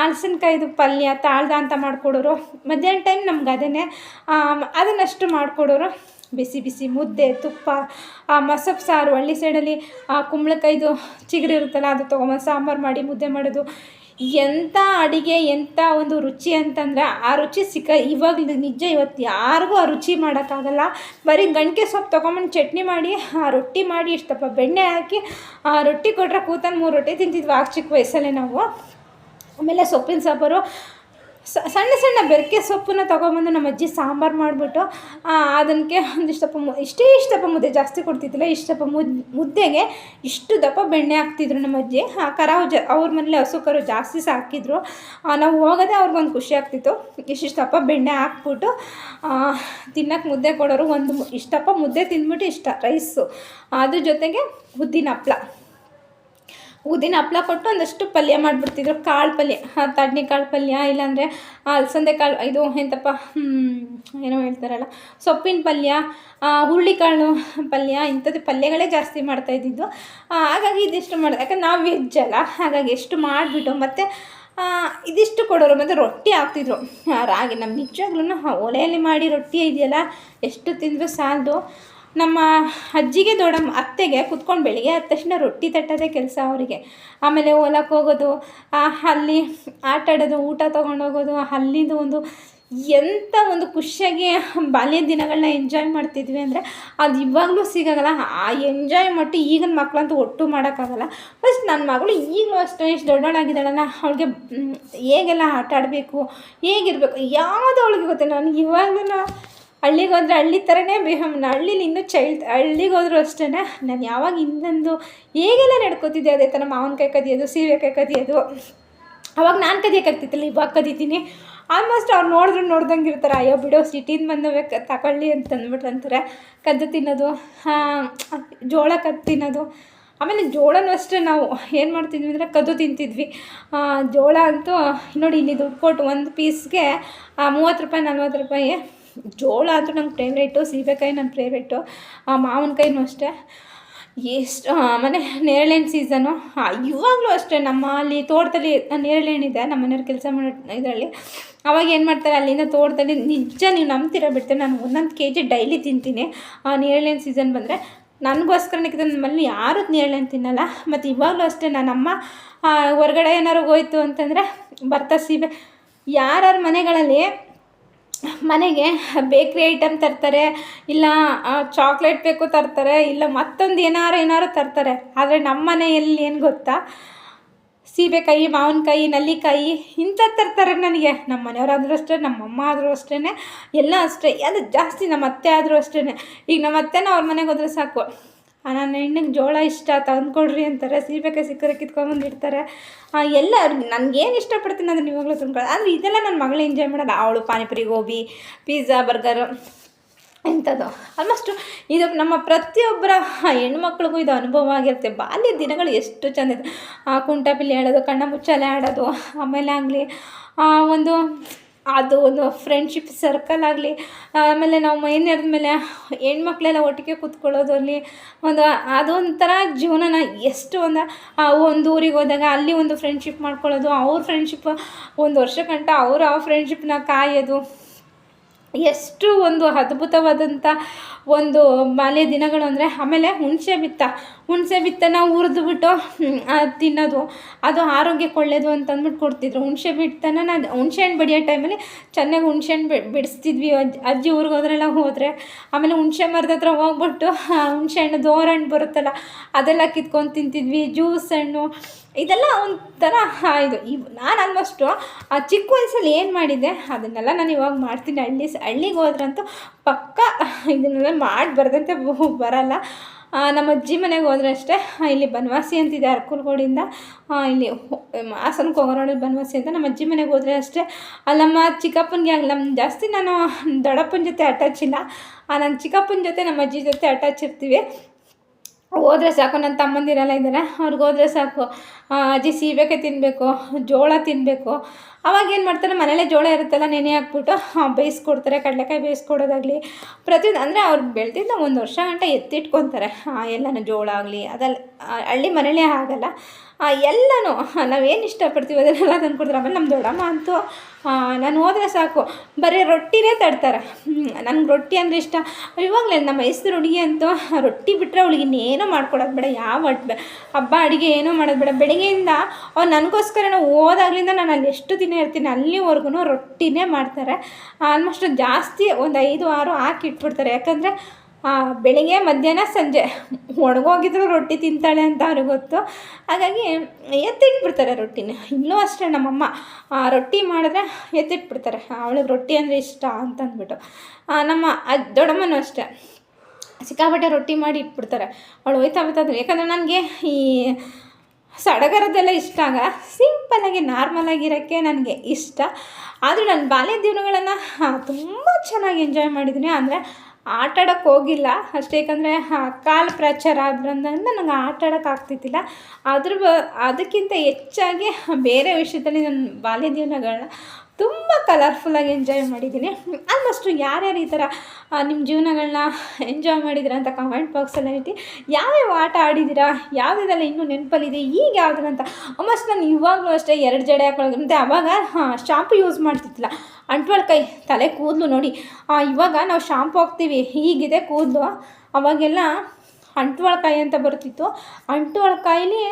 ಹಲಸಿನಕಾಯ್ದು ಪಲ್ಯ, ತಾಳ್ದ ಅಂತ ಮಾಡಿಕೊಡೋರು. ಮಧ್ಯಾಹ್ನ ಟೈಮ್ ನಮ್ಗೆ ಅದನ್ನೇ ಅದನ್ನಷ್ಟು ಮಾಡಿಕೊಡೋರು. ಬಿಸಿ ಬಿಸಿ ಮುದ್ದೆ, ತುಪ್ಪ, ಆ ಮಸಪ್ ಸಾರು, ಹಳ್ಳಿ ಸೈಡಲ್ಲಿ ಕುಂಬಳಕಾಯ್ದು ಚಿಗುರು ಇರುತ್ತಲ್ಲ, ಅದು ತೊಗೊಂಬಂದು ಸಾಂಬಾರು ಮಾಡಿ ಮುದ್ದೆ ಮಾಡೋದು. ಎಂಥ ಅಡಿಗೆ ಎಂಥ ಒಂದು ರುಚಿ ಅಂತಂದರೆ ಆ ರುಚಿ ಸಿಕ್ಕ ಇವಾಗ ನಿಜ ಇವತ್ತು ಯಾರಿಗೂ ಆ ರುಚಿ ಮಾಡೋಕ್ಕಾಗಲ್ಲ. ಬರೀ ಗಂಟೆ ಸೊಪ್ಪು ತೊಗೊಂಬಂದು ಚಟ್ನಿ ಮಾಡಿ, ಆ ರೊಟ್ಟಿ ಮಾಡಿ, ಇಷ್ಟಪ್ಪ ಬೆಣ್ಣೆ ಹಾಕಿ, ಆ ರೊಟ್ಟಿ ಕೊಟ್ಟರೆ ಕೂತಂದು ಮೂರು ರೊಟ್ಟಿ ತಿಂತಿದ್ವಿ. ಆಗ ಚಿಕ್ಕ ವಯಸ್ಸಲ್ಲೇ ನಾವು. ಆಮೇಲೆ ಸೊಪ್ಪಿನ ಸಾಂಬಾರು ಸಣ್ಣ ಸಣ್ಣ ಬೆರಕೆ ಸೊಪ್ಪನ್ನ ತೊಗೊಬಂದು ನಮ್ಮ ಅಜ್ಜಿ ಸಾಂಬಾರು ಮಾಡಿಬಿಟ್ಟು ಅದಕ್ಕೆ ಒಂದಿಷ್ಟಪ್ಪ ಮು, ಇಷ್ಟೇ ಇಷ್ಟಪ್ಪ ಮುದ್ದೆ ಜಾಸ್ತಿ ಕೊಡ್ತಿದ್ದಿಲ್ಲ ಇಷ್ಟಪ್ಪ ಮುದ್, ಮುದ್ದೆಗೆ ಇಷ್ಟು ದಪ್ಪ ಬೆಣ್ಣೆ ಹಾಕ್ತಿದ್ರು ನಮ್ಮ ಅಜ್ಜಿ. ಕರಾವು ಜ, ಅವ್ರ ಮನೇಲಿ ಹಸು ಕರು ಜಾಸ್ತಿ ಸಾಕಿದ್ರು. ನಾವು ಹೋಗೋದೇ ಅವ್ರಿಗೊಂದು ಖುಷಿ ಆಗ್ತಿತ್ತು. ಇಷ್ಟಿಷ್ಟಪ್ಪ ಬೆಣ್ಣೆ ಹಾಕ್ಬಿಟ್ಟು ತಿನ್ನಕ್ಕೆ ಮುದ್ದೆ ಕೊಡೋರು ಒಂದು ಇಷ್ಟಪ್ಪ ಮುದ್ದೆ ತಿಂದ್ಬಿಟ್ಟು ಇಷ್ಟ, ರೈಸು. ಅದ್ರ ಜೊತೆಗೆ ಉದ್ದಿನ ಹಪ್ಳ. ಉದ್ದಿನ ಹಪ್ಪಳ ಕೊಟ್ಟು ಒಂದಷ್ಟು ಪಲ್ಯ ಮಾಡಿಬಿಡ್ತಿದ್ರು. ಕಾಳು ಪಲ್ಯ ತಡ್ನಿ ಕಾಳು ಪಲ್ಯ, ಇಲ್ಲಾಂದರೆ ಅಲಸಂದೆ ಕಾಳು, ಇದು ಎಂತಪ್ಪ ಏನೋ ಹೇಳ್ತಾರಲ್ಲ, ಸೊಪ್ಪಿನ ಪಲ್ಯ ಹುರುಳಿಕಾಳು ಪಲ್ಯ, ಇಂಥದ್ದು ಪಲ್ಯಗಳೇ ಜಾಸ್ತಿ ಮಾಡ್ತಾ ಇದ್ದಿದ್ದು. ಹಾಗಾಗಿ ಇದಿಷ್ಟು ಮಾಡಿದೆ. ಯಾಕಂದ್ರೆ ನಾವು ವೆಜ್ ಅಲ್ಲ, ಹಾಗಾಗಿ ಎಷ್ಟು ಮಾಡಿಬಿಟ್ಟು, ಮತ್ತು ಇದಿಷ್ಟು ಕೊಡೋರು ಮತ್ತು ರೊಟ್ಟಿ ಹಾಕ್ತಿದ್ರು. ರಾಗಿ ನಮ್ಮ ನಿಜವಾಗ್ಲೂ ಒಲೆಯಲ್ಲಿ ಮಾಡಿ ರೊಟ್ಟಿ ಇದೆಯಲ್ಲ, ಎಷ್ಟು ತಿಂದರೂ ಸಾಲದು. ನಮ್ಮ ಅಜ್ಜಿಗೆ ದೊಡ್ಡಮ್ಮ ಅತ್ತೆಗೆ ಕುತ್ಕೊಂಡು ಬೆಳಿಗ್ಗೆ ಆದ ತಕ್ಷಣ ರೊಟ್ಟಿ ತಟ್ಟೋದೇ ಕೆಲಸ ಅವರಿಗೆ. ಆಮೇಲೆ ಹೊಲಕ್ಕೆ ಹೋಗೋದು ಅಲ್ಲಿ ಆಟ ಆಡೋದು, ಊಟ ತೊಗೊಂಡೋಗೋದು ಅಲ್ಲಿಂದು ಒಂದು ಎಂಥ ಒಂದು ಖುಷಿಯಾಗಿ ಬಾಲ್ಯ ದಿನಗಳನ್ನ ಎಂಜಾಯ್ ಮಾಡ್ತಿದ್ವಿ ಅಂದರೆ ಅದು ಇವಾಗಲೂ ಸಿಗೋಲ್ಲ. ಆ ಎಂಜಾಯ್ ಮಟ್ಟು ಈಗಿನ ಮಕ್ಕಳಂತೂ ಒಟ್ಟು ಮಾಡೋಕ್ಕಾಗಲ್ಲ. ಫಸ್ಟ್ ನನ್ನ ಮಗಳು ಈಗಲೂ ಅಷ್ಟು ಎಷ್ಟು ದೊಡ್ಡವಳಾಗಿದ್ದಾಳಲ್ಲ, ಅವಳಿಗೆ ಹೇಗೆಲ್ಲ ಆಟ ಆಡಬೇಕು, ಹೇಗಿರಬೇಕು, ಯಾವುದು ಅವಳಿಗೆ ಗೊತ್ತಿಲ್ಲ. ನನಗೆ ಇವಾಗಲೂ ಹಳ್ಳಿಗೆ ಹೋದರೆ ಹಳ್ಳಿ ಥರನೇ ಬಿಹೇವ್ ಹಳ್ಳಿಲಿ ಇನ್ನೂ ಚೈಲ್ಡ್ ಹಳ್ಳಿಗೆ ಹೋದರೂ ಅಷ್ಟೇ ನಾನು ಯಾವಾಗ ಇನ್ನೊಂದು ಹೇಗೆಲ್ಲ ನಡ್ಕೋತಿದ್ದೆ ಅದೇ ಥರ ಮಾವಿನಕಾಯಿ ಕದಿಯೋದು ಕೈ ಕದಿಯೋದು. ಅವಾಗ ನಾನು ಕದಿಯೋಕ್ಕಾಗ್ತಿತ್ತಿಲ್ಲ ಇವಾಗ ಕದಿತೀನಿ. ಆಲ್ಮೋಸ್ಟ್ ಅವ್ರು ನೋಡಿದ್ರು ನೋಡ್ದಂಗೆ ಇರ್ತಾರೆ, ಅಯ್ಯೋ ಬಿಡೋ, ಸಿಟಿಯಿಂದ ಬಂದವೆ ಕ, ತಗೊಳ್ಳಿ ಅಂತ ಅಂದ್ಬಿಟ್ಟು ಅಂತಾರೆ. ಕದ್ದು ತಿನ್ನೋದು ಜೋಳ ಕದ್ದು ತಿನ್ನೋದು. ಆಮೇಲೆ ಜೋಳನೂ ಅಷ್ಟೇ ನಾವು ಏನು ಮಾಡ್ತಿದ್ವಿ ಅಂದರೆ ಕದ್ದು ತಿಂತಿದ್ವಿ. ಜೋಳ ಅಂತೂ ನೋಡಿ ಇಲ್ಲಿ ದುಡ್ಡು ಕೊಟ್ಟು ಒಂದು ಪೀಸ್ಗೆ ಮೂವತ್ತು ರೂಪಾಯಿ, ನಲ್ವತ್ತು ರೂಪಾಯಿ ಜೋಳ ಅಂತೂ ನಂಗೆ ಫೇವ್ರೇಟು ಸೀಬೆಕಾಯಿ ನನ್ನ ಫೇವ್ರೇಟು ಮಾವಿನಕಾಯಿನೂ ಅಷ್ಟೇ. ಎಷ್ಟು ಮನೆ ನೇರಳೆಹಣ್ಣು ಸೀಸನು ಇವಾಗಲೂ ಅಷ್ಟೇ ನಮ್ಮ ಅಲ್ಲಿ ತೋಟದಲ್ಲಿ ನೇರಳೆಹಣ್ಣಿದೆ ನಮ್ಮ ಮನೆಯವ್ರು ಕೆಲಸ ಮಾಡೋ ಇದರಲ್ಲಿ. ಅವಾಗ ಏನು ಮಾಡ್ತಾರೆ, ಅಲ್ಲಿಂದ ತೋಟದಲ್ಲಿ ನಿಜ ನೀವು ನಂಬ್ತೀರ ಬಿಡ್ತೀರ, ನಾನು ಒಂದೊಂದು ಕೆ ಜಿ ಡೈಲಿ ತಿಂತೀನಿ. ಆ, ನೇರಳೆಹಣ್ಣು ಸೀಸನ್ ಬಂದರೆ ನನಗೋಸ್ಕರನಿಕ್ಕಿದ ನನ್ನ ನಮ್ಮಲ್ಲಿ ಯಾರೂ ನೇರಳೆಹಣ್ಣು ತಿನ್ನಲ್ಲ. ಮತ್ತು ಇವಾಗಲೂ ಅಷ್ಟೇ ನಾನಮ್ಮ ಹೊರಗಡೆ ಹೊರ್ಗಡೆ ಏನಾರು ಹೋಯ್ತು ಅಂತಂದರೆ ಬರ್ತಾ ಸೀಬೆ, ಯಾರ್ಯಾರ ಮನೆಗಳಲ್ಲಿ ಮನೆಗೆ ಬೇಕ್ರಿ ಐಟಮ್ ತರ್ತಾರೆ, ಇಲ್ಲ ಚಾಕ್ಲೇಟ್ ಬೇಕು ತರ್ತಾರೆ, ಇಲ್ಲ ಮತ್ತೊಂದು ಏನಾರು ಏನಾರು ತರ್ತಾರೆ. ಆದರೆ ನಮ್ಮ ಮನೆಯಲ್ಲಿ ಏನು ಗೊತ್ತಾ? ಸೀಬೆಕಾಯಿ, ಮಾವಿನಕಾಯಿ, ನಲ್ಲಿಕಾಯಿ ಇಂಥದ್ದು ತರ್ತಾರೆ ನನಗೆ. ನಮ್ಮ ಮನೆಯವರಾದರೂ ಅಷ್ಟೇ ನಮ್ಮಮ್ಮ ಆದರೂ ಅಷ್ಟೇ ಎಲ್ಲ ಅಷ್ಟೇ. ಅದು ಜಾಸ್ತಿ ನಮ್ಮ ಅತ್ತೆ ಆದರೂ ಅಷ್ಟೇ ಈಗ ನಮ್ಮ ಅತ್ತೆನ ಅವ್ರ ಮನೆಗೆ ಹೋದರೆ ಸಾಕು. ನನ್ನ ಹೆಣ್ಣಿಗೆ ಜೋಳ ಇಷ್ಟ, ತಂದುಕೊಡ್ರಿ ಅಂತಾರೆ. ಸೀಬೆಕಾಯಿ ಸಿಕ್ಕರೆ ಕಿತ್ಕೊಂಬಂದಿರ್ತಾರೆ. ಎಲ್ಲ ನನಗೇನು ಇಷ್ಟಪಡ್ತೀನಿ ಅಂದರೆ ಇವಾಗಲೂ ತುಂಬ ಆದರೆ ಇದೆಲ್ಲ ನನ್ನ ಮಗಳು ಎಂಜಾಯ್ ಮಾಡೋದು ಅವಳು ಪಾನಿಪುರಿ ಗೋಬಿ ಪಿಜ್ಜಾ ಬರ್ಗರು ಇಂಥದ್ದು. ಆಲ್ಮೋಸ್ಟು ಇದು ನಮ್ಮ ಪ್ರತಿಯೊಬ್ಬರ ಹೆಣ್ಮಕ್ಳಿಗೂ ಇದು ಅನುಭವ ಆಗಿರುತ್ತೆ. ಬಾಲ್ಯ ದಿನಗಳು ಎಷ್ಟು ಚೆಂದ ಆ ಕುಂಟಾಪಿಲ್ಲಿ ಆಡೋದು, ಕಣ್ಣ ಮುಚ್ಚಾಲೆ ಆಡೋದು, ಆಮೇಲೆ ಆಗಲಿ ಒಂದು ಅದು ಒಂದು ಫ್ರೆಂಡ್ಶಿಪ್ ಸರ್ಕಲ್ ಆಗಲಿ, ಆಮೇಲೆ ನಾವು ಮೈ ನೆರೆದ ಮೇಲೆ ಹೆಣ್ಮಕ್ಳೆಲ್ಲ ಒಟ್ಟಿಗೆ ಕೂತ್ಕೊಳ್ಳೋದಲ್ಲಿ ಒಂದು, ಅದೊಂಥರ ಜೀವನನ ಎಷ್ಟು ಒಂದು ಒಂದು ಊರಿಗೆ ಹೋದಾಗ ಅಲ್ಲಿ ಒಂದು ಫ್ರೆಂಡ್ಶಿಪ್ ಮಾಡ್ಕೊಳ್ಳೋದು, ಅವ್ರ ಫ್ರೆಂಡ್ಶಿಪ್ ಒಂದು ವರ್ಷ ಗಂಟ ಅವರು ಆ ಫ್ರೆಂಡ್ಶಿಪ್ನ ಕಾಯೋದು. ಎಷ್ಟು ಒಂದು ಅದ್ಭುತವಾದಂಥ ಒಂದು ಬಾಲ್ಯ ದಿನಗಳು ಅಂದರೆ ಆಮೇಲೆ ಹುಣಸೆ ಬಿತ್ತ. ಹುಣಸೆ ಬಿತ್ತನ ಹುರಿದ್ಬಿಟ್ಟು ತಿನ್ನೋದು ಅದು ಆರೋಗ್ಯಕ್ಕೆ ಒಳ್ಳೆಯದು ಅಂತ ಅಂದ್ಬಿಟ್ಟು ಕೊಡ್ತಿದ್ರು. ಹುಣಸೆ ಬಿತ್ತನ ನಾನು ಹುಣಸೆ ಹಣ್ಣು ಬಡಿಯೋ ಟೈಮಲ್ಲಿ ಚೆನ್ನಾಗಿ ಹುಣಸೆ ಹಣ್ಣು ಬಿ, ಬಿಡಿಸ್ತಿದ್ವಿ. ಅಜ್ಜಿ ಅಜ್ಜಿ ಊರಿಗೆ ಹೋದ್ರೆಲ್ಲ ಹೋದರೆ, ಆಮೇಲೆ ಹುಣಸೆ ಮರದ ಹತ್ರ ಹೋಗ್ಬಿಟ್ಟು ಹುಣಸೆ ಹಣ್ಣು ದೋರ ಹಣ್ಣು ಬರುತ್ತಲ್ಲ, ಅದೆಲ್ಲ ಕಿತ್ಕೊಂಡು ತಿಂತಿದ್ವಿ. ಜ್ಯೂಸ್ ಹಣ್ಣು, ಇದೆಲ್ಲ ಒಂಥರ ಇದು, ಇವ್, ನಾನು ಆಲ್ಮೋಸ್ಟು ಆ, ಚಿಕ್ಕ ವಯಸ್ಸಲ್ಲಿ ಏನು ಮಾಡಿದ್ದೆ, ಅದನ್ನೆಲ್ಲ ನಾನು ಇವಾಗ ಮಾಡ್ತೀನಿ. ಹಳ್ಳಿ ಹಳ್ಳಿಗೆ ಹೋದ್ರಂತೂ ಪಕ್ಕ, ಇದನ್ನೆಲ್ಲ ಮಾಡಿ ಬರ್ದಂತೆ ಬರಲ್ಲ. ನಮ್ಮ ಅಜ್ಜಿ ಮನೆಗೆ ಹೋದ್ರೆ ಅಷ್ಟೇ. ಇಲ್ಲಿ ಬನವಾಸಿ ಅಂತಿದೆ ಅರ್ಕುಲ್ಗೋಡಿಂದ. ಇಲ್ಲಿ ಹಾಸನ ಹಾಸನಕ್ಕೆ ಹೋಗೋ ರೋಡಲ್ಲಿ ಬನವಾಸಿ ಅಂತ ನಮ್ಮ ಅಜ್ಜಿ ಮನೆಗೆ ಹೋದರೆ ಅಷ್ಟೇ. ಅಲ್ಲಿ ನಮ್ಮ ಚಿಕ್ಕಪ್ಪನಿಗೆ ನಮ್ಮ ಜಾಸ್ತಿ ನಾನು ದೊಡ್ಡಪ್ಪನ ಜೊತೆ ಅಟ್ಯಾಚ್ ಇಲ್ಲ. ನನ್ನ ಚಿಕ್ಕಪ್ಪನ ಜೊತೆ ನಮ್ಮ ಅಜ್ಜಿ ಜೊತೆ ಅಟ್ಯಾಚ್ ಇರ್ತೀವಿ. ಹೋದ್ರೆ ಸಾಕು ನನ್ನ ತಮ್ಮಂದಿರೆಲ್ಲ ಇದ್ದಾರೆ ಅವ್ರಿಗೆ ಹೋದ್ರೆ ಸಾಕು. ಅಜ್ಜಿ ಸೀಬೆಕಾಯಿ ತಿನ್ನಬೇಕು ಜೋಳ ತಿನ್ನಬೇಕು ಅವಾಗ ಏನು ಮಾಡ್ತಾರೆ, ಮನೇಲೇ ಜೋಳ ಇರುತ್ತಲ್ಲ, ನೆನೆ ಹಾಕ್ಬಿಟ್ಟು ಬೇಯಿಸ್ಕೊಡ್ತಾರೆ, ಕಡಲೆಕಾಯಿ ಬೇಯಿಸ್ಕೊಡೋದಾಗಲಿ. ಪ್ರತಿಯೊಂದು, ಅಂದರೆ ಅವ್ರು ಬೆಳೆದಿದ್ದ ಒಂದು ವರ್ಷ ಗಂಟ ಎತ್ತಿಟ್ಕೊತಾರೆ. ಎಲ್ಲನೂ ಜೋಳ ಆಗಲಿ ಅದೆಲ್ಲ ಹಳ್ಳಿ ಮನೇಲೇ ಆಗಲ್ಲ ಎಲ್ಲನೂ ನಾವೇನು ಇಷ್ಟಪಡ್ತೀವಿ ಅದನ್ನೆಲ್ಲ ತಂದ್ಕೊಡ್ತಾರೆ ಆಮೇಲೆ ನಮ್ಮ ದೊಡ್ಡಮ್ಮ ಅಂತೂ ನಾನು ಹೋದರೆ ಸಾಕು. ಬರೀ ರೊಟ್ಟಿನೇ ತಡ್ತಾರೆ ನನಗೆ ರೊಟ್ಟಿ ಅಂದರೆ ಇಷ್ಟ. ಇವಾಗಲೇ ನಮ್ಮ ಮೈಸೂರು ಹುಡುಗಿ ಅಂತೂ ರೊಟ್ಟಿ ಬಿಟ್ಟರೆ ಅವಳಿಗೆ ಇನ್ನೇನೂ ಮಾಡ್ಕೊಡೋದು ಬೇಡ. ಯಾವ ಹಬ್ಬ ಅಡುಗೆ ಏನೂ ಮಾಡೋದು ಬೇಡ. ಬೆಳಗ್ಗೆಯಿಂದ ಅವ್ರು ನನಗೋಸ್ಕರ ಹೋದಾಗ್ಲಿಂದ ನಾನು ಅಲ್ಲಿ ಎಷ್ಟು ದಿನ ಇರ್ತೀನಿ ಅಲ್ಲಿವರೆಗೂ ರೊಟ್ಟಿನೇ ಮಾಡ್ತಾರೆ. ಆಲ್ಮೋಸ್ಟ್ ಜಾಸ್ತಿ ಒಂದು ಐದು, ಆರು ಹಾಕಿ ಇಟ್ಬಿಡ್ತಾರೆ. ಯಾಕಂದರೆ ಬೆಳಿಗ್ಗೆ, ಮಧ್ಯಾಹ್ನ, ಸಂಜೆ ಒಣಗೋಗಿದ್ರು ರೊಟ್ಟಿ ತಿಂತಾಳೆ ಅಂತ ಅವ್ರಿಗೆ ಗೊತ್ತು. ಹಾಗಾಗಿ ಎತ್ತಿಟ್ಬಿಡ್ತಾರೆ ರೊಟ್ಟಿನ. ಇನ್ನೂ ಅಷ್ಟೇ ನಮ್ಮಮ್ಮ ರೊಟ್ಟಿ ಮಾಡಿದ್ರೆ ಎತ್ತಿಟ್ಬಿಡ್ತಾರೆ. ಅವಳಿಗೆ ರೊಟ್ಟಿ ಅಂದರೆ ಇಷ್ಟ ಅಂತಂದ್ಬಿಟ್ಟು. ನಮ್ಮ ಅದು ದೊಡ್ಡಮ್ಮನೂ ಅಷ್ಟೇ. ಸಿಕ್ಕಾಪಟ್ಟೆ ರೊಟ್ಟಿ ಮಾಡಿ ಇಟ್ಬಿಡ್ತಾರೆ. ಅವಳು ಹೋಯ್ತಾ ಬರ್ತಾಯಿದ್ರು ಯಾಕಂದರೆ ನನಗೆ ಈ ಸಡಗರದೆಲ್ಲ ಇಷ್ಟ ಆಗ ಸಿಂಪಲ್ಲಾಗಿ ನಾರ್ಮಲಾಗಿರೋಕ್ಕೆ ನನಗೆ ಇಷ್ಟ. ಆದರೂ ನನ್ನ ಬಾಲ್ಯ ದಿನಗಳನ್ನು ತುಂಬ ಚೆನ್ನಾಗಿ ಎಂಜಾಯ್ ಮಾಡಿದ್ದೀನಿ ಅಂದರೆ ಆಟ ಆಡೋಕ್ಕೆ ಹೋಗಿಲ್ಲ. ಅಷ್ಟೇ ಏಕೆಂದರೆ ಕಾಲು ಪ್ರಚಾರ ಆದ್ರಂದ್ರಿಂದ ನನಗೆ ಆಟ ಆಡೋಕ್ಕೆ ಆಗ್ತಿದ್ದಿಲ್ಲ. ಅದ್ರ ಅದಕ್ಕಿಂತ ಹೆಚ್ಚಾಗಿ ಬೇರೆ ವಿಷಯದಲ್ಲಿ ನನ್ನ ಬಾಲ್ಯ ದಿನಗಳನ್ನ ತುಂಬ ಕಲರ್ಫುಲ್ಲಾಗಿ ಎಂಜಾಯ್ ಮಾಡಿದ್ದೀನಿ. ಆಲ್ಮೋಸ್ಟು ಯಾರ್ಯಾರು ಈ ಥರ ನಿಮ್ಮ ಜೀವನಗಳನ್ನ ಎಂಜಾಯ್ ಮಾಡಿದ್ದೀರಾ ಅಂತ ಕಮೆಂಟ್ ಬಾಕ್ಸಲ್ಲಿ ಐತಿ ಯಾವ್ಯಾವ ಆಟ ಆಡಿದ್ದೀರಾ ಯಾವುದೆಲ್ಲ ಇನ್ನೂ ನೆನಪಲ್ಲಿದೆ, ಈಗ ಯಾವ್ದಾರ ಅಂತ. ಆಲ್ಮೋಸ್ಟ್ ನಾನು ಇವಾಗಲೂ ಅಷ್ಟೇ ಎರಡು ಜಡೆ ಹಾಕೊಳ್ಳೋದು ಮತ್ತು ಅವಾಗ ಶಾಂಪು ಯೂಸ್ ಮಾಡ್ತಿದ್ದಿಲ್ಲ. ಅಂಟ್ವಾಳ ಕೈ, ತಲೆ ಕೂದಲು ನೋಡಿ. ಇವಾಗ ನಾವು ಶಾಂಪು ಹಾಕ್ತೀವಿ ಈಗಿದೆ ಕೂದಲು. ಅವಾಗೆಲ್ಲ ಅಂಟ್ವಳಕಾಯಿ ಅಂತ ಬರ್ತಿತ್ತು. ಅಂಟ್ವಳಕಾಯಿಲಿ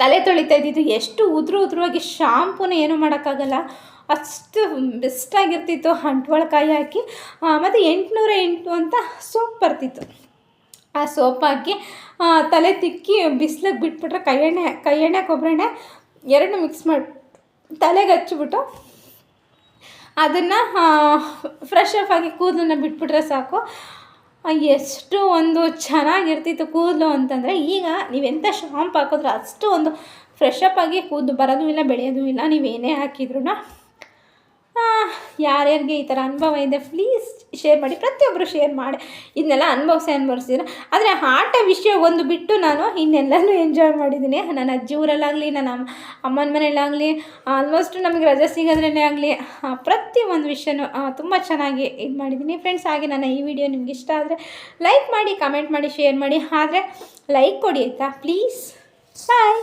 ತಲೆ ತೊಳಿತಾ ಇದ್ದಿದ್ದು ಎಷ್ಟು ಉದುರು ಉದುರುವಾಗಿ ಶಾಂಪೂನ ಏನು ಮಾಡೋಕ್ಕಾಗಲ್ಲ. ಅಷ್ಟು ಬೆಸ್ಟಾಗಿರ್ತಿತ್ತು ಅಂಟ್ವಳಕಾಯಿ ಹಾಕಿ. ಮತ್ತು ಎಂಟುನೂರ ಎಂಟು ಅಂತ ಸೋಪ್ ಬರ್ತಿತ್ತು. ಆ ಸೋಪ್ ಹಾಕಿ ತಲೆ ತಿಕ್ಕಿ ಬಿಸಿಲಿಗೆ ಬಿಟ್ಬಿಟ್ರೆ ಕೈ ಎಣ್ಣೆ ಕೈ ಎಣ್ಣೆ ಕೊಬ್ಬರಿ ಎಣ್ಣೆ ಎರಡು ಮಿಕ್ಸ್ ಮಾಡಿ, ತಲೆಗೆ ಹಚ್ಚಿಬಿಟ್ಟು ಅದನ್ನು ಫ್ರೆಶ್ ಅಪ್ ಆಗಿ ಕೂದಲನ್ನ ಬಿಟ್ಬಿಟ್ರೆ ಸಾಕು. ಎಷ್ಟು ಒಂದು ಚೆನ್ನಾಗಿರ್ತಿತ್ತು ಕೂದಲು ಅಂತಂದರೆ ಈಗ ನೀವೆಂಥ ಶಾಂಪ್ ಹಾಕಿದ್ರೆ ಅಷ್ಟು ಒಂದು ಫ್ರೆಶ್ ಅಪ್ ಆಗಿ ಕೂದಲು ಬರೋದು ಇಲ್ಲ, ಬೆಳೆಯೋದು ಇಲ್ಲ ನೀವೇನೇ ಹಾಕಿದ್ರು ಯಾರ್ಯಾರಿಗೆ ಈ ಥರ ಅನುಭವ ಇದೆ ಪ್ಲೀಸ್ ಶೇರ್ ಮಾಡಿ ಪ್ರತಿಯೊಬ್ಬರು ಶೇರ್ ಮಾಡಿ. ಇದನ್ನೆಲ್ಲ ಅನುಭವಿಸಿ, ಅನುಭವಿಸಿದ್ರು. ಆದರೆ ಆಟ ವಿಷಯ ಒಂದು ಬಿಟ್ಟು ನಾನು ಇನ್ನೆಲ್ಲನೂ ಎಂಜಾಯ್ ಮಾಡಿದ್ದೀನಿ. ನನ್ನ ಅಜ್ಜಿ ಊರಲ್ಲಾಗಲಿ, ನನ್ನ ಅಮ್ಮ, ಅಮ್ಮನ ಮನೆಯಲ್ಲಾಗಲಿ ಆಲ್ಮೋಸ್ಟ್ ನಮಗೆ ರಜೆ ಸಿಗೋದ್ರಲ್ಲೇ ಆಗಲಿ ಒಂದು ವಿಷಯನೂ ತುಂಬ ಚೆನ್ನಾಗಿ ಇದು ಮಾಡಿದ್ದೀನಿ. ಫ್ರೆಂಡ್ಸ್ ಹಾಗೆ ನನ್ನ ಈ ವಿಡಿಯೋ ನಿಮ್ಗೆ ಇಷ್ಟ ಆದರೆ ಲೈಕ್ ಮಾಡಿ ಕಮೆಂಟ್ ಮಾಡಿ ಶೇರ್ ಮಾಡಿ. ಆದರೆ ಲೈಕ್ ಕೊಡಿ ಆಯಿತಾ? ಪ್ಲೀಸ್ ಬಾಯ್